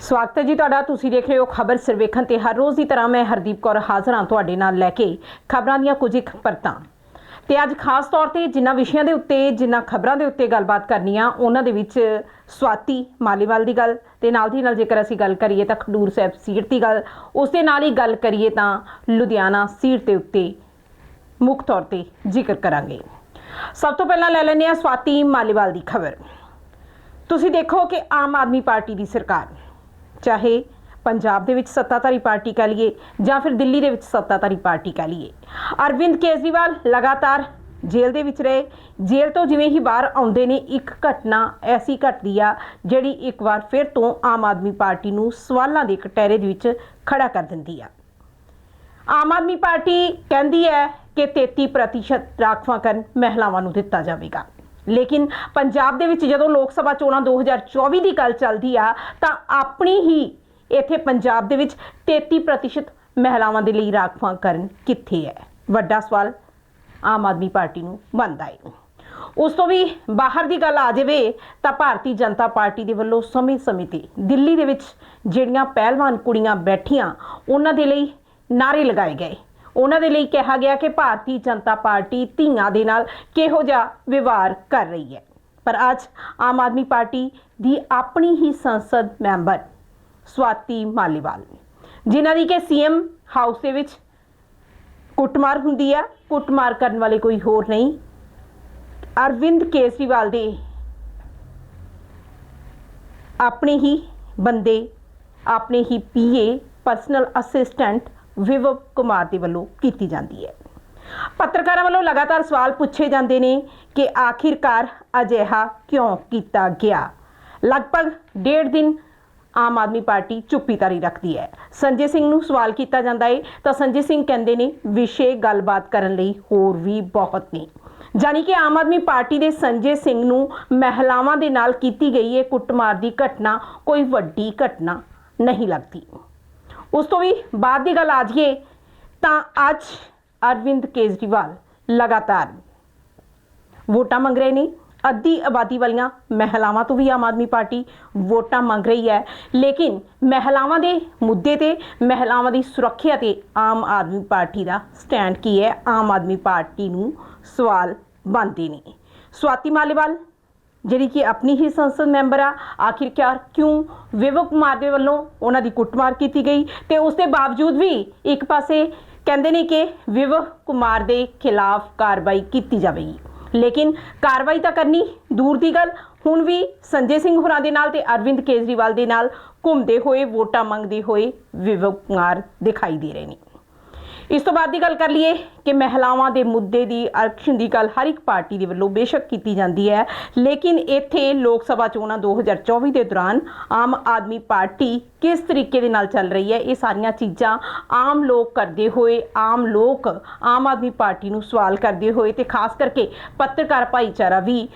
ਸਵਾਗਤ ਹੈ ਜੀ ਤੁਹਾਡਾ। ਤੁਸੀਂ ਦੇਖ ਰਹੇ ਹੋ ਖਬਰ ਸਰਵੇਖਣ ਤੇ ਹਰ ਰੋਜ਼ ਦੀ ਤਰ੍ਹਾਂ ਮੈਂ ਹਰਦੀਪ ਕੌਰ ਹਾਜ਼ਰ ਹਾਂ ਤੁਹਾਡੇ ਨਾਲ ਲੈ ਕੇ ਖਬਰਾਂ ਦੀਆਂ ਕੁਝ ਇੱਕ ਪਰਤਾਂ। ਤੇ ਅੱਜ ਖਾਸ ਤੌਰ ਤੇ ਜਿਨ੍ਹਾਂ ਵਿਸ਼ਿਆਂ ਦੇ ਉੱਤੇ, ਜਿਨ੍ਹਾਂ ਖਬਰਾਂ ਦੇ ਉੱਤੇ ਗੱਲਬਾਤ ਕਰਨੀ ਆ, ਉਹਨਾਂ ਦੇ ਵਿੱਚ ਸਵਾਤੀ ਮਾਲੀਵਾਲ ਦੀ ਗੱਲ ਤੇ ਨਾਲ ਦੀ ਨਾਲ ਜੇਕਰ ਅਸੀਂ ਗੱਲ ਕਰੀਏ ਤਾਂ ਖਡੂਰ ਸਾਹਿਬ ਸੀਟ ਦੀ ਗੱਲ, ਉਸ ਦੇ ਨਾਲ ਹੀ ਗੱਲ ਕਰੀਏ ਤਾਂ ਲੁਧਿਆਣਾ ਸੀਟ ਦੇ ਉੱਤੇ ਮੁੱਖ ਤੌਰ ਤੇ ਜ਼ਿਕਰ ਕਰਾਂਗੇ। ਸਭ ਤੋਂ ਪਹਿਲਾਂ ਲੈ ਲੈਂਦੇ ਆ ਸਵਾਤੀ ਮਾਲੀਵਾਲ ਦੀ ਖਬਰ। ਤੁਸੀਂ ਦੇਖੋ ਕਿ ਆਮ ਆਦਮੀ ਪਾਰਟੀ ਦੀ ਸਰਕਾਰ ਚਾਹੇ ਪੰਜਾਬ ਦੇ ਵਿੱਚ ਸੱਤਾਧਾਰੀ ਪਾਰਟੀ ਕਹ ਲਈਏ ਜਾਂ ਫਿਰ ਦਿੱਲੀ ਦੇ ਵਿੱਚ ਸੱਤਾਧਾਰੀ ਪਾਰਟੀ ਕਹ ਲਈਏ। ਅਰਵਿੰਦ ਕੇਜਰੀਵਾਲ ਲਗਾਤਾਰ ਜੇਲ੍ਹ ਦੇ ਵਿੱਚ ਰਹੇ। ਜੇਲ੍ਹ ਤੋਂ ਜਿਵੇਂ ਹੀ ਬਾਹਰ ਆਉਂਦੇ ਨੇ, ਇੱਕ ਘਟਨਾ ਐਸੀ ਘਟਦੀ ਆ ਜਿਹੜੀ ਇੱਕ ਵਾਰ ਫਿਰ ਤੋਂ ਆਮ ਆਦਮੀ ਪਾਰਟੀ ਨੂੰ ਸਵਾਲਾਂ ਦੇ ਕਟਹਿਰੇ ਦੇ ਵਿੱਚ ਖੜਾ ਕਰ ਦਿੰਦੀ ਆ। ਆਮ ਆਦਮੀ ਪਾਰਟੀ ਕਹਿੰਦੀ ਹੈ ਕਿ 33% ਰਾਖਵਾਂਕਰਨ ਮਹਿਲਾਵਾਂ ਨੂੰ ਦਿੱਤਾ ਜਾਵੇਗਾ। ਲੇਕਿਨ ਪੰਜਾਬ ਦੇ ਵਿੱਚ ਜਦੋਂ ਲੋਕ ਸਭਾ ਚੋਣਾਂ 2024 ਦੀ ਗੱਲ ਚੱਲਦੀ ਆ, ਤਾਂ ਆਪਣੀ ਹੀ ਇੱਥੇ ਪੰਜਾਬ ਦੇ ਵਿੱਚ 33% ਮਹਿਲਾਵਾਂ ਦੇ ਲਈ ਰਾਖਵਾਂ ਕਰਨ ਕਿੱਥੇ ਹੈ? ਵੱਡਾ ਸਵਾਲ ਆਮ ਆਦਮੀ ਪਾਰਟੀ ਨੂੰ ਬਣਦਾ ਹੈ ਉਸ ਤੋਂ ਵੀ ਬਾਹਰ ਦੀ ਗੱਲ ਆ ਜਾਵੇ, ਤਾਂ ਭਾਰਤੀ ਜਨਤਾ ਪਾਰਟੀ ਦੇ ਵੱਲੋਂ ਸਮੇਂ-ਸਮੇਂ ਤੇ ਦਿੱਲੀ ਦੇ ਵਿੱਚ ਜਿਹੜੀਆਂ ਪਹਿਲਵਾਨ ਕੁੜੀਆਂ ਬੈਠੀਆਂ, ਉਹਨਾਂ ਦੇ ਲਈ ਨਾਰੇ ਲਗਾਏ ਗਏ। ਉਹਨਾਂ ਦੇ ਲਈ ਕਿਹਾ ਗਿਆ ਕਿ ਭਾਰਤੀ ਜਨਤਾ ਪਾਰਟੀ ਧੀਆਂ ਦੇ ਨਾਲ ਕਿਹੋ ਜਿਹਾ ਵਿਵਹਾਰ ਕਰ ਰਹੀ ਹੈ। ਪਰ ਅੱਜ ਆਮ ਆਦਮੀ ਪਾਰਟੀ ਦੀ ਆਪਣੀ ਹੀ ਸੰਸਦ ਮੈਂਬਰ ਸਵਾਤੀ ਮਾਲੀਵਾਲ ਜਿਨ੍ਹਾਂ ਦੀ ਕਿ ਸੀਐਮ ਹਾਊਸ ਦੇ ਵਿੱਚ ਕੁੱਟਮਾਰ ਹੁੰਦੀ ਹੈ ਕੁੱਟਮਾਰ ਕਰਨ ਵਾਲੇ ਕੋਈ ਹੋਰ ਨਹੀਂ। ਅਰਵਿੰਦ ਕੇਜਰੀਵਾਲ ਦੇ ਆਪਣੇ ਹੀ ਬੰਦੇ, ਆਪਣੇ ਹੀ ਪੀਏ ਪਰਸਨਲ ਅਸਿਸਟੈਂਟ ਵਿਵਵ ਕੁਮਾਰ ਦੇ ਵੱਲੋਂ ਕੀਤੀ ਜਾਂਦੀ ਹੈ। ਪੱਤਰਕਾਰਾਂ ਵੱਲੋਂ ਲਗਾਤਾਰ ਸਵਾਲ ਪੁੱਛੇ ਜਾਂਦੇ ਨੇ ਕਿ ਆਖਿਰਕਾਰ ਅਜਿਹਾ ਕਿਉਂ ਕੀਤਾ ਗਿਆ? ਲਗਭਗ ਡੇਢ ਦਿਨ ਆਮ ਆਦਮੀ ਪਾਰਟੀ ਚੁੱਪੀ ਤਾਰੀ ਰੱਖਦੀ ਹੈ। ਸੰਜੇ ਸਿੰਘ ਨੂੰ ਸਵਾਲ ਕੀਤਾ ਜਾਂਦਾ ਹੈ ਤਾਂ ਸੰਜੇ ਸਿੰਘ ਕਹਿੰਦੇ ਨੇ ਵਿਸ਼ੇ ਗੱਲਬਾਤ ਕਰਨ ਲਈ ਹੋਰ ਵੀ ਬਹੁਤ ਨੇ। ਜਾਨੀ ਕਿ ਆਮ ਆਦਮੀ ਪਾਰਟੀ ਦੇ ਸੰਜੇ ਸਿੰਘ ਨੂੰ ਮਹਿਲਾਵਾਂ ਦੇ ਨਾਲ ਕੀਤੀ ਗਈ ਇਹ ਕੁੱਟਮਾਰ ਦੀ ਘਟਨਾ ਕੋਈ ਵੱਡੀ ਘਟਨਾ ਨਹੀਂ ਲੱਗਦੀ। ਉਸ ਤੋਂ ਵੀ ਬਾਅਦ ਦੀ ਗੱਲ ਆ ਜਾਈਏ ਤਾਂ ਅੱਜ ਅਰਵਿੰਦ ਕੇਜਰੀਵਾਲ ਲਗਾਤਾਰ ਵੋਟਾਂ ਮੰਗ ਰਹੇ ਨੇ ਅੱਧੀ ਆਬਾਦੀ ਵਾਲੀਆਂ ਮਹਿਲਾਵਾਂ ਤੋਂ ਵੀ ਆਮ ਆਦਮੀ ਪਾਰਟੀ ਵੋਟਾਂ ਮੰਗ ਰਹੀ ਹੈ ਲੇਕਿਨ ਮਹਿਲਾਵਾਂ ਦੇ ਮੁੱਦੇ ਤੇ ਮਹਿਲਾਵਾਂ ਦੀ ਸੁਰੱਖਿਆ ਤੇ ਆਮ ਆਦਮੀ ਪਾਰਟੀ ਦਾ ਸਟੈਂਡ ਕੀ ਹੈ ਆਮ ਆਦਮੀ ਪਾਰਟੀ ਨੂੰ ਸਵਾਲ ਬਣਦੇ ਨੇ ਸਵਾਤੀ ਮਾਲੀਵਾਲ ਜਿਹੜੀ ਕਿ ਆਪਣੀ ਹੀ ਸੰਸਦ ਮੈਂਬਰ ਆ, ਆਖਿਰਕਾਰ ਕਿਉਂ ਵਿਵਕ ਕੁਮਾਰ ਦੇ ਵੱਲੋਂ ਉਹਨਾਂ ਦੀ ਕੁੱਟਮਾਰ ਕੀਤੀ ਗਈ? ਤੇ ਉਸ ਦੇ ਬਾਵਜੂਦ ਵੀ ਇੱਕ ਪਾਸੇ ਕਹਿੰਦੇ ਨੇ ਕਿ ਵਿਵਕ ਕੁਮਾਰ ਦੇ ਖਿਲਾਫ ਕਾਰਵਾਈ ਕੀਤੀ ਜਾਵੇਗੀ। ਲੇਕਿਨ ਕਾਰਵਾਈ ਤਾਂ ਕਰਨੀ ਦੂਰ ਦੀ ਗੱਲ, ਹੁਣ ਵੀ ਸੰਜੇ ਸਿੰਘ ਹੋਰਾਂ ਦੇ ਨਾਲ ਤੇ ਅਰਵਿੰਦ ਕੇਜਰੀਵਾਲ ਦੇ ਨਾਲ ਘੁੰਮਦੇ ਹੋਏ ਵੋਟਾਂ ਮੰਗਦੇ ਹੋਏ ਵਿਵਕ ਕੁਮਾਰ ਦਿਖਾਈ ਦੇ ਰਹੇ ਨੇ। ਇਸ ਤੋਂ ਬਾਅਦ ਦੀ ਗੱਲ ਕਰ ਲਈਏ ਕਿ ਮਹਿਲਾਵਾਂ ਦੇ ਮੁੱਦੇ ਦੀ ਆਰਕਸ਼ਨ ਦੀ ਗੱਲ ਹਰ ਇੱਕ ਪਾਰਟੀ ਦੇ ਵੱਲੋਂ ਬੇਸ਼ੱਕ ਕੀਤੀ ਜਾਂਦੀ ਹੈ। ਲੇਕਿਨ ਇੱਥੇ ਲੋਕ ਸਭਾ ਚੋਣਾਂ 2024 ਦੇ ਦੌਰਾਨ ਆਮ ਆਦਮੀ ਪਾਰਟੀ ਕਿਸ ਤਰੀਕੇ ਦੇ ਨਾਲ ਚੱਲ ਰਹੀ ਹੈ? ਇਹ ਸਾਰੀਆਂ ਚੀਜ਼ਾਂ ਆਮ ਲੋਕ ਕਰਦੇ ਹੋਏ, ਆਮ ਲੋਕ ਆਮ ਆਦਮੀ ਪਾਰਟੀ ਨੂੰ ਸਵਾਲ ਕਰਦੇ ਹੋਏ ਤੇ ਖਾਸ ਕਰਕੇ ਪੱਤਰਕਾਰ ਭਾਈਚਾਰਾ ਵੀ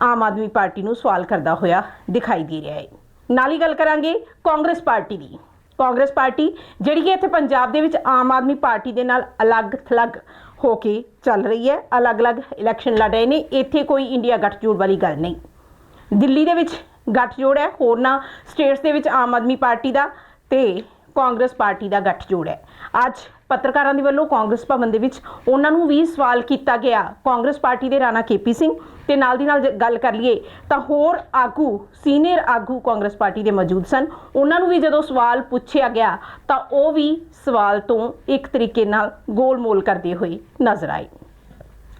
ਆਮ ਆਦਮੀ ਪਾਰਟੀ ਨੂੰ ਸਵਾਲ ਕਰਦਾ ਹੋਇਆ ਦਿਖਾਈ ਦੇ ਰਿਹਾ ਹੈ। ਨਾਲ ਹੀ ਗੱਲ ਕਰਾਂਗੇ ਕਾਂਗਰਸ ਪਾਰਟੀ ਦੀ। ਕਾਂਗਰਸ ਪਾਰਟੀ, ਜਿਹੜੀ ਕਿ ਇੱਥੇ ਪੰਜਾਬ ਦੇ ਵਿੱਚ ਆਮ ਆਦਮੀ ਪਾਰਟੀ ਦੇ ਨਾਲ ਅਲੱਗ-ਥਲੱਗ ਹੋ ਕੇ ਚੱਲ ਰਹੀ ਹੈ, ਅਲੱਗ-ਅਲੱਗ ਇਲੈਕਸ਼ਨ ਲੜ ਰਹੇ ਨੇ, ਇੱਥੇ ਕੋਈ ਇੰਡੀਆ ਗੱਠਜੋੜ ਵਾਲੀ ਗੱਲ ਨਹੀਂ। ਦਿੱਲੀ ਦੇ ਵਿੱਚ ਗੱਠਜੋੜ ਹੈ ਹੋਰਨਾਂ ਸਟੇਟਸ ਦੇ ਵਿੱਚ ਆਮ ਆਦਮੀ ਪਾਰਟੀ ਦਾ ਤੇ ਕਾਂਗਰਸ ਪਾਰਟੀ ਦਾ ਗੱਠਜੋੜ ਹੈ। ਅੱਜ ਪੱਤਰਕਾਰਾਂ ਦੇ ਵੱਲੋਂ ਕਾਂਗਰਸ ਭਵਨ ਦੇ ਵਿੱਚ ਉਹਨਾਂ ਨੂੰ ਵੀ ਸਵਾਲ ਕੀਤਾ ਗਿਆ। ਕਾਂਗਰਸ ਪਾਰਟੀ ਦੇ ਰਾਣਾ ਕੇਪੀ ਸਿੰਘ ਤੇ ਨਾਲ ਦੀ ਨਾਲ ਜੇ ਗੱਲ ਕਰ ਲਈਏ ਤਾਂ ਹੋਰ ਆਗੂ, ਸੀਨੀਅਰ ਆਗੂ ਕਾਂਗਰਸ ਪਾਰਟੀ ਦੇ ਮੌਜੂਦ ਸਨ। ਉਹਨਾਂ ਨੂੰ ਵੀ ਜਦੋਂ ਸਵਾਲ ਪੁੱਛਿਆ ਗਿਆ ਤਾਂ ਉਹ ਵੀ ਸਵਾਲ ਤੋਂ ਇੱਕ ਤਰੀਕੇ ਨਾਲ ਗੋਲਮੋਲ ਕਰਦੇ ਹੋਏ ਨਜ਼ਰ ਆਏ।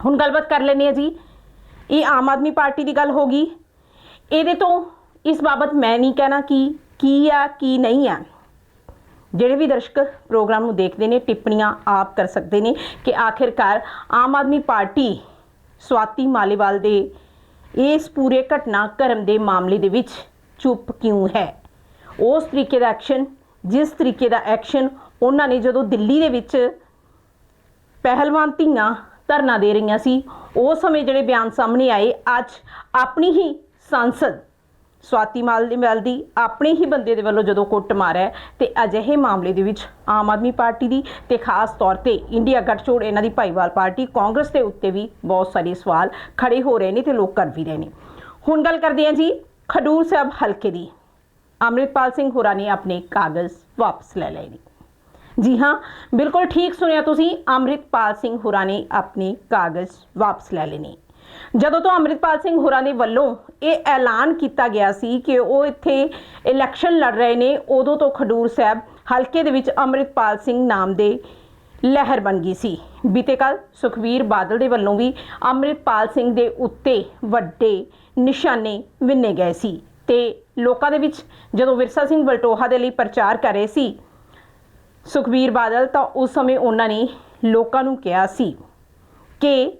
ਹੁਣ ਗੱਲਬਾਤ ਕਰ ਲੈਂਦੇ ਹਾਂ ਜੀ। ਇਹ ਆਮ ਆਦਮੀ ਪਾਰਟੀ ਦੀ ਗੱਲ ਹੋਗੀ ਇਹਦੇ ਤੋਂ ਇਸ ਬਾਬਤ ਮੈਂ ਨਹੀਂ ਕਹਿਣਾ ਕਿ ਕੀ ਆ, ਕੀ ਨਹੀਂ ਆ। ਜਿਹੜੇ ਵੀ ਦਰਸ਼ਕ ਪ੍ਰੋਗਰਾਮ ਨੂੰ ਦੇਖਦੇ ਨੇ, ਟਿੱਪਣੀਆਂ ਆਪ ਕਰ ਸਕਦੇ ਨੇ ਕਿ ਆਖਿਰਕਾਰ ਆਮ ਆਦਮੀ ਪਾਰਟੀ ਸਵਾਤੀ ਮਾਲੀਵਾਲ ਦੇ ਇਸ ਪੂਰੇ ਘਟਨਾ ਕਰਮ ਦੇ ਮਾਮਲੇ ਦੇ ਵਿੱਚ ਚੁੱਪ ਕਿਉਂ ਹੈ? ਉਸ ਤਰੀਕੇ ਦਾ ਐਕਸ਼ਨ, ਜਿਸ ਤਰੀਕੇ ਦਾ ਐਕਸ਼ਨ ਉਹਨਾਂ ਨੇ ਜਦੋਂ ਦਿੱਲੀ ਦੇ ਵਿੱਚ ਪਹਿਲਵਾਨ ਧੀਆਂ ਧਰਨਾ ਦੇ ਰਹੀਆਂ ਸੀ, ਉਸ ਸਮੇਂ ਜਿਹੜੇ ਬਿਆਨ ਸਾਹਮਣੇ ਆਏ, ਅੱਜ ਆਪਣੀ ਹੀ ਸੰਸਦ ਸਵਾਤੀ ਮਾਲੀਵਾਲ ਦੀ ਆਪਣੇ ਹੀ ਬੰਦੇ ਦੇ ਵੱਲੋਂ ਜਦੋਂ ਕੁੱਟ ਮਾਰਿਆ ਤੇ ਅਜਿਹੇ ਮਾਮਲੇ ਦੇ ਵਿੱਚ ਆਮ ਆਦਮੀ ਪਾਰਟੀ ਦੀ ਤੇ ਖਾਸ ਤੌਰ ਤੇ ਇੰਡੀਆ ਗੱਠਜੋੜ ਇਹਨਾਂ ਦੀ ਭਾਈਵਾਲ ਪਾਰਟੀ ਕਾਂਗਰਸ ਦੇ ਉੱਤੇ ਵੀ ਬਹੁਤ ਸਾਰੇ ਸਵਾਲ ਖੜੇ ਹੋ ਰਹੇ ਨੇ ਤੇ ਲੋਕ ਕਰ ਵੀ ਰਹੇ ਨੇ। ਹੁਣ ਗੱਲ ਕਰਦੇ ਹਾਂ ਜੀ ਖਡੂਰ ਸਾਹਿਬ ਹਲਕੇ ਦੀ। ਅੰਮ੍ਰਿਤਪਾਲ ਸਿੰਘ ਹੋਰਾਂ ਨੇ ਆਪਣੇ ਕਾਗਜ਼ ਵਾਪਸ ਲੈ ਲਏ ਨੇ। ਜੀ ਹਾਂ, ਬਿਲਕੁਲ ਠੀਕ ਸੁਣਿਆ ਤੁਸੀਂ, ਅੰਮ੍ਰਿਤਪਾਲ ਸਿੰਘ ਹੋਰਾਂ ਨੇ ਆਪਣੇ ਕਾਗਜ਼ ਵਾਪਸ ਲੈ ਲਏ ਨੇ। ਜਦੋਂ ਤੋਂ ਅੰਮ੍ਰਿਤਪਾਲ ਸਿੰਘ ਹੋਰਾਂ ਦੇ ਵੱਲੋਂ ਇਹ ਐਲਾਨ ਕੀਤਾ ਗਿਆ ਸੀ ਕਿ ਉਹ ਇੱਥੇ ਇਲੈਕਸ਼ਨ ਲੜ ਰਹੇ ਨੇ, ਉਦੋਂ ਤੋਂ ਖਡੂਰ ਸਾਹਿਬ ਹਲਕੇ ਦੇ ਵਿੱਚ ਅੰਮ੍ਰਿਤਪਾਲ ਸਿੰਘ ਨਾਮ ਦੇ ਲਹਿਰ ਬਣ ਗਈ ਸੀ। ਬੀਤੇ ਕੱਲ ਸੁਖਵੀਰ ਬਾਦਲ ਦੇ ਵੱਲੋਂ ਵੀ ਅੰਮ੍ਰਿਤਪਾਲ ਸਿੰਘ ਦੇ ਉੱਤੇ ਵੱਡੇ ਨਿਸ਼ਾਨੇ ਵਿੰਨੇ ਗਏ ਸੀ ਤੇ ਲੋਕਾਂ ਦੇ ਵਿੱਚ ਜਦੋਂ ਵਿਰਸਾ ਸਿੰਘ ਬਲਟੋਹਾ ਦੇ ਲਈ ਪ੍ਰਚਾਰ ਕਰ ਰਹੇ ਸੀ ਸੁਖਬੀਰ ਬਾਦਲ, ਤਾਂ ਉਸ ਸਮੇਂ ਉਹਨਾਂ ਨੇ ਲੋਕਾਂ ਨੂੰ ਕਿਹਾ ਸੀ ਕਿ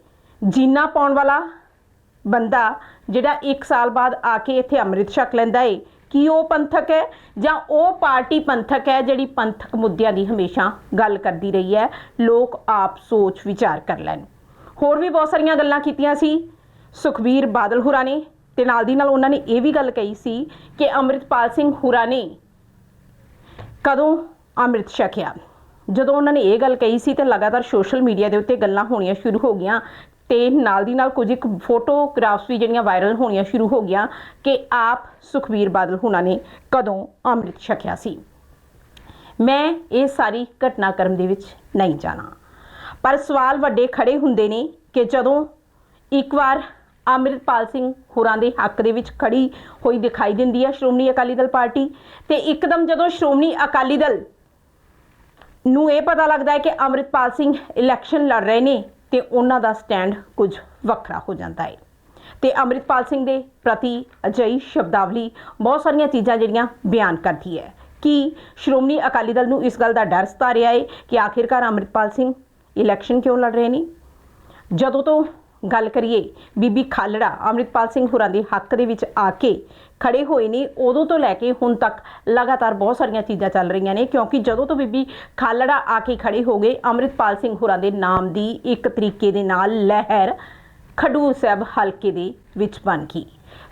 ਜੀਨਾ ਪਾਉਣ ਵਾਲਾ ਬੰਦਾ ਜਿਹੜਾ 1 ਸਾਲ ਬਾਅਦ ਆ ਕੇ ਇੱਥੇ ਅੰਮ੍ਰਿਤ ਛਕ ਲੈਂਦਾ ਏ, ਕੀ ਉਹ ਪੰਥਕ ਹੈ ਜਾਂ ਉਹ ਪਾਰਟੀ ਪੰਥਕ ਹੈ ਜਿਹੜੀ ਪੰਥਕ ਮੁੱਦਿਆਂ ਦੀ ਹਮੇਸ਼ਾ ਗੱਲ ਕਰਦੀ ਰਹੀ ਹੈ, ਲੋਕ ਆਪ ਸੋਚ ਵਿਚਾਰ ਕਰ ਲੈਣ। ਹੋਰ ਵੀ ਬਹੁਤ ਸਾਰੀਆਂ ਗੱਲਾਂ ਕੀਤੀਆਂ ਸੀ। ਸੁਖਬੀਰ ਬਾਦਲ ਹੁਰਾ ਨੇ ਤੇ ਨਾਲ ਦੀ ਨਾਲ ਉਹਨਾਂ ਨੇ ਇਹ ਵੀ ਗੱਲ ਕਹੀ ਸੀ ਕਿ ਅੰਮ੍ਰਿਤਪਾਲ ਸਿੰਘ ਹੁਰਾ ਨੇ ਕਦੋਂ ਅੰਮ੍ਰਿਤ ਛਕਿਆ। ਜਦੋਂ ਉਹਨਾਂ ਨੇ ਇਹ ਗੱਲ ਕਹੀ ਸੀ ਤੇ ਲਗਾਤਾਰ ਸੋਸ਼ਲ ਮੀਡੀਆ ਦੇ ਉੱਤੇ ਗੱਲਾਂ ਹੋਣੀਆਂ ਸ਼ੁਰੂ ਹੋ ਗਈਆਂ ਤੇ ਨਾਲ ਦੀ ਨਾਲ ਕੁਝ ਇੱਕ ਫੋਟੋਗ੍ਰਾਫਸ ਵੀ ਜਿਹੜੀਆਂ ਵਾਇਰਲ ਹੋਣੀਆਂ ਸ਼ੁਰੂ ਹੋ ਗਈਆਂ ਕਿ ਆਪ ਸੁਖਬੀਰ ਬਾਦਲ ਹੁਣਾਂ ਨੇ ਕਦੋਂ ਅੰਮ੍ਰਿਤ ਛਕਿਆ ਸੀ। ਮੈਂ ਇਹ ਸਾਰੀ ਘਟਨਾਕ੍ਰਮ ਦੇ ਵਿੱਚ ਨਹੀਂ ਜਾਣਾ। ਪਰ ਸਵਾਲ ਵੱਡੇ ਖੜੇ ਹੁੰਦੇ ਨੇ ਕਿ ਜਦੋਂ ਇੱਕ ਵਾਰ ਅੰਮ੍ਰਿਤਪਾਲ ਸਿੰਘ ਹੋਰਾਂ ਦੇ ਹੱਕ ਦੇ ਵਿੱਚ ਖੜੀ ਹੋਈ ਦਿਖਾਈ ਦਿੰਦੀ ਹੈ ਸ਼੍ਰੋਮਣੀ ਅਕਾਲੀ ਦਲ ਪਾਰਟੀ, ਤੇ ਇੱਕਦਮ ਜਦੋਂ ਸ਼੍ਰੋਮਣੀ ਅਕਾਲੀ ਦਲ ਨੂੰ ਇਹ ਪਤਾ ਲੱਗਦਾ ਹੈ ਕਿ ਅੰਮ੍ਰਿਤਪਾਲ ਸਿੰਘ ਇਲੈਕਸ਼ਨ ਲੜ ਰਹੇ ਨੇ ਤੇ ਉਹਨਾਂ ਦਾ ਸਟੈਂਡ ਕੁਝ ਵੱਖਰਾ ਹੋ ਜਾਂਦਾ ਹੈ ਤੇ ਅੰਮ੍ਰਿਤਪਾਲ ਸਿੰਘ ਦੇ ਪ੍ਰਤੀ ਅਜਿਹੀ ਸ਼ਬਦਾਵਲੀ ਬਹੁਤ ਸਾਰੀਆਂ ਚੀਜ਼ਾਂ ਜਿਹੜੀਆਂ ਬਿਆਨ ਕਰਦੀ ਹੈ ਕਿ ਸ਼੍ਰੋਮਣੀ ਅਕਾਲੀ ਦਲ ਨੂੰ ਇਸ ਗੱਲ ਦਾ ਡਰ ਸਤਾ ਰਿਹਾ ਹੈ ਕਿ ਆਖਿਰਕਾਰ ਅੰਮ੍ਰਿਤਪਾਲ ਸਿੰਘ ਇਲੈਕਸ਼ਨ ਕਿਉਂ ਲੜ ਰਹੇ ਨੇ? ਜਦੋਂ ਤੋਂ ਗੱਲ ਕਰੀਏ, ਬੀਬੀ ਖਾਲੜਾ ਅੰਮ੍ਰਿਤਪਾਲ ਸਿੰਘ ਹੋਰਾਂ ਦੇ ਹੱਕ ਦੇ ਵਿੱਚ ਆ ਕੇ ਖੜੇ ਹੋਏ ਨੇ। ਉਦੋਂ ਤੋਂ ਲੈ ਕੇ ਹੁਣ ਤੱਕ ਲਗਾਤਾਰ ਬਹੁਤ ਸਾਰੀਆਂ ਚੀਜ਼ਾਂ ਚੱਲ ਰਹੀਆਂ ਨੇ, ਕਿਉਂਕਿ ਜਦੋਂ ਤੋਂ ਬੀਬੀ ਖਾਲੜਾ ਆ ਕੇ ਖੜੇ ਹੋ ਗਏ, ਅੰਮ੍ਰਿਤਪਾਲ ਸਿੰਘ ਹੋਰਾਂ ਦੇ ਨਾਮ ਦੀ ਇੱਕ ਤਰੀਕੇ ਦੇ ਨਾਲ ਲਹਿਰ ਖਡੂਰ ਸਾਹਿਬ ਹਲਕੇ ਦੇ ਵਿੱਚ ਬਣ ਗਈ।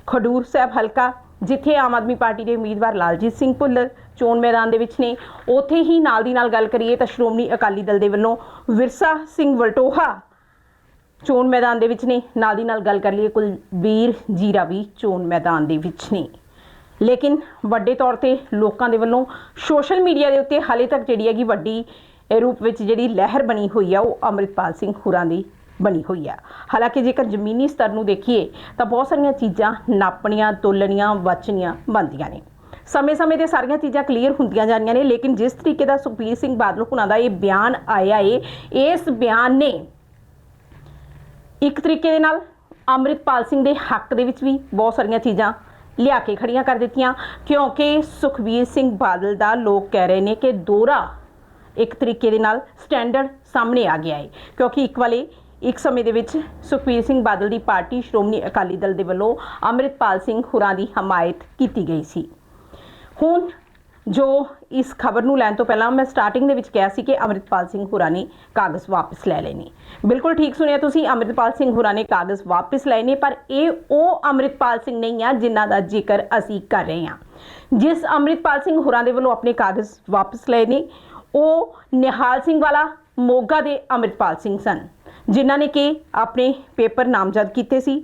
ਖਡੂਰ ਸਾਹਿਬ ਹਲਕਾ, ਜਿੱਥੇ ਆਮ ਆਦਮੀ ਪਾਰਟੀ ਦੇ ਉਮੀਦਵਾਰ ਲਾਲਜੀਤ ਸਿੰਘ ਭੁੱਲਰ ਚੋਣ ਮੈਦਾਨ ਦੇ ਵਿੱਚ ਨੇ। ਉੱਥੇ ਹੀ ਨਾਲ ਦੀ ਨਾਲ ਗੱਲ ਕਰੀਏ ਤਾਂ ਸ਼੍ਰੋਮਣੀ ਅਕਾਲੀ ਦਲ ਦੇ ਵੱਲੋਂ ਵਿਰਸਾ ਸਿੰਘ ਵਲਟੋਹਾ ਚੋਣ ਮੈਦਾਨ ਦੇ ਵਿੱਚ ਨੇ। ਨਾਲ ਦੀ ਨਾਲ ਗੱਲ ਕਰ ਲਈਏ ਕੁਲਬੀਰ ਜੀਰਾ ਵੀ ਚੋਣ ਮੈਦਾਨ ਦੇ ਵਿੱਚ ਨੇ। ਲੇਕਿਨ ਵੱਡੇ ਤੌਰ ਤੇ ਲੋਕਾਂ ਦੇ ਵੱਲੋਂ ਸੋਸ਼ਲ ਮੀਡੀਆ ਦੇ ਉੱਤੇ ਹਾਲੇ ਤੱਕ ਜਿਹੜੀ ਹੈਗੀ ਵੱਡੀ ਰੂਪ ਵਿੱਚ ਜਿਹੜੀ ਲਹਿਰ ਬਣੀ ਹੋਈ ਆ, ਉਹ ਅੰਮ੍ਰਿਤਪਾਲ ਸਿੰਘ ਹੁਰਾਂ ਦੀ ਬਣੀ ਹੋਈ ਆ। ਹਾਲਾਂਕਿ ਜੇਕਰ ਜ਼ਮੀਨੀ ਸਤਰ ਨੂੰ ਦੇਖੀਏ, ਤਾਂ ਬਹੁਤ ਸਾਰੀਆਂ ਚੀਜ਼ਾਂ ਨਾਪਣੀਆਂ, ਤੋਲਣੀਆਂ ਵਚਨੀਆਂ ਬਣਦੀਆਂ ਨੇ। ਸਮੇਂ-ਸਮੇਂ ਤੇ ਸਾਰੀਆਂ ਚੀਜ਼ਾਂ ਕਲੀਅਰ ਹੁੰਦੀਆਂ ਜਾਂਦੀਆਂ ਨੇ, ਲੇਕਿਨ ਜਿਸ ਤਰੀਕੇ ਦਾ ਸੁਖਬੀਰ ਸਿੰਘ ਬਾਦਲ ਹੁਣਾਂ ਦਾ ਇਹ ਬਿਆਨ ਆਇਆ ਏ, ਇਸ ਬਿਆਨ ਨੇ ਇੱਕ ਤਰੀਕੇ ਦੇ ਨਾਲ ਅੰਮ੍ਰਿਤਪਾਲ ਸਿੰਘ ਦੇ ਹੱਕ ਦੇ ਵਿੱਚ ਵੀ ਬਹੁਤ ਸਾਰੀਆਂ ਚੀਜ਼ਾਂ ਲਿਆ ਕੇ ਖੜੀਆਂ ਕਰ ਦਿੱਤੀਆਂ, ਕਿਉਂਕਿ ਸੁਖਬੀਰ ਸਿੰਘ ਬਾਦਲ ਦਾ ਲੋਕ ਕਹਿ ਰਹੇ ਨੇ ਕਿ ਦੋਹਰਾ ਇੱਕ ਤਰੀਕੇ ਦੇ ਨਾਲ ਸਟੈਂਡਰਡ ਸਾਹਮਣੇ ਆ ਗਿਆ ਹੈ ਕਿਉਂਕਿ ਇੱਕ ਵਾਲੇ ਇੱਕ ਸਮੇਂ ਦੇ ਵਿੱਚ ਸੁਖਬੀਰ ਸਿੰਘ ਬਾਦਲ ਦੀ ਪਾਰਟੀ ਸ਼੍ਰੋਮਣੀ ਅਕਾਲੀ ਦਲ ਦੇ ਵੱਲੋਂ ਅੰਮ੍ਰਿਤਪਾਲ ਸਿੰਘ ਹੁਰਾਂ ਦੀ ਹਮਾਇਤ ਕੀਤੀ ਗਈ ਸੀ। ਹੁਣ ਜੋ ਇਸ ਖਬਰ ਨੂੰ ਲੈਣ ਤੋਂ ਪਹਿਲਾਂ ਮੈਂ ਸਟਾਰਟਿੰਗ ਦੇ ਵਿੱਚ ਕਿਹਾ ਸੀ ਕਿ ਅੰਮ੍ਰਿਤਪਾਲ ਸਿੰਘ ਹੁਰਾ ਨੇ ਕਾਗਜ਼ ਵਾਪਸ ਲੈ ਲਏ ਨੇ। ਬਿਲਕੁਲ ਠੀਕ ਸੁਣਿਆ ਤੁਸੀਂ, ਅੰਮ੍ਰਿਤਪਾਲ ਸਿੰਘ ਹੁਰਾ ਨੇ ਕਾਗਜ਼ ਵਾਪਸ ਲਏ ਨੇ, ਪਰ ਇਹ ਉਹ ਅੰਮ੍ਰਿਤਪਾਲ ਸਿੰਘ ਨਹੀਂ ਆ ਜਿਨ੍ਹਾਂ ਦਾ ਜ਼ਿਕਰ ਅਸੀਂ ਕਰ ਰਹੇ ਹਾਂ। ਜਿਸ ਅੰਮ੍ਰਿਤਪਾਲ ਸਿੰਘ ਹੁਰਾ ਦੇ ਵੱਲੋਂ ਆਪਣੇ ਕਾਗਜ਼ ਵਾਪਸ ਲਏ ਨੇ, ਉਹ ਨਿਹਾਲ ਸਿੰਘ ਵਾਲਾ, ਮੋਗਾ ਦੇ ਅੰਮ੍ਰਿਤਪਾਲ ਸਿੰਘ ਸਨ, ਜਿਨ੍ਹਾਂ ਨੇ ਕਿ ਆਪਣੇ ਪੇਪਰ ਨਾਮਜ਼ਦ ਕੀਤੇ ਸੀ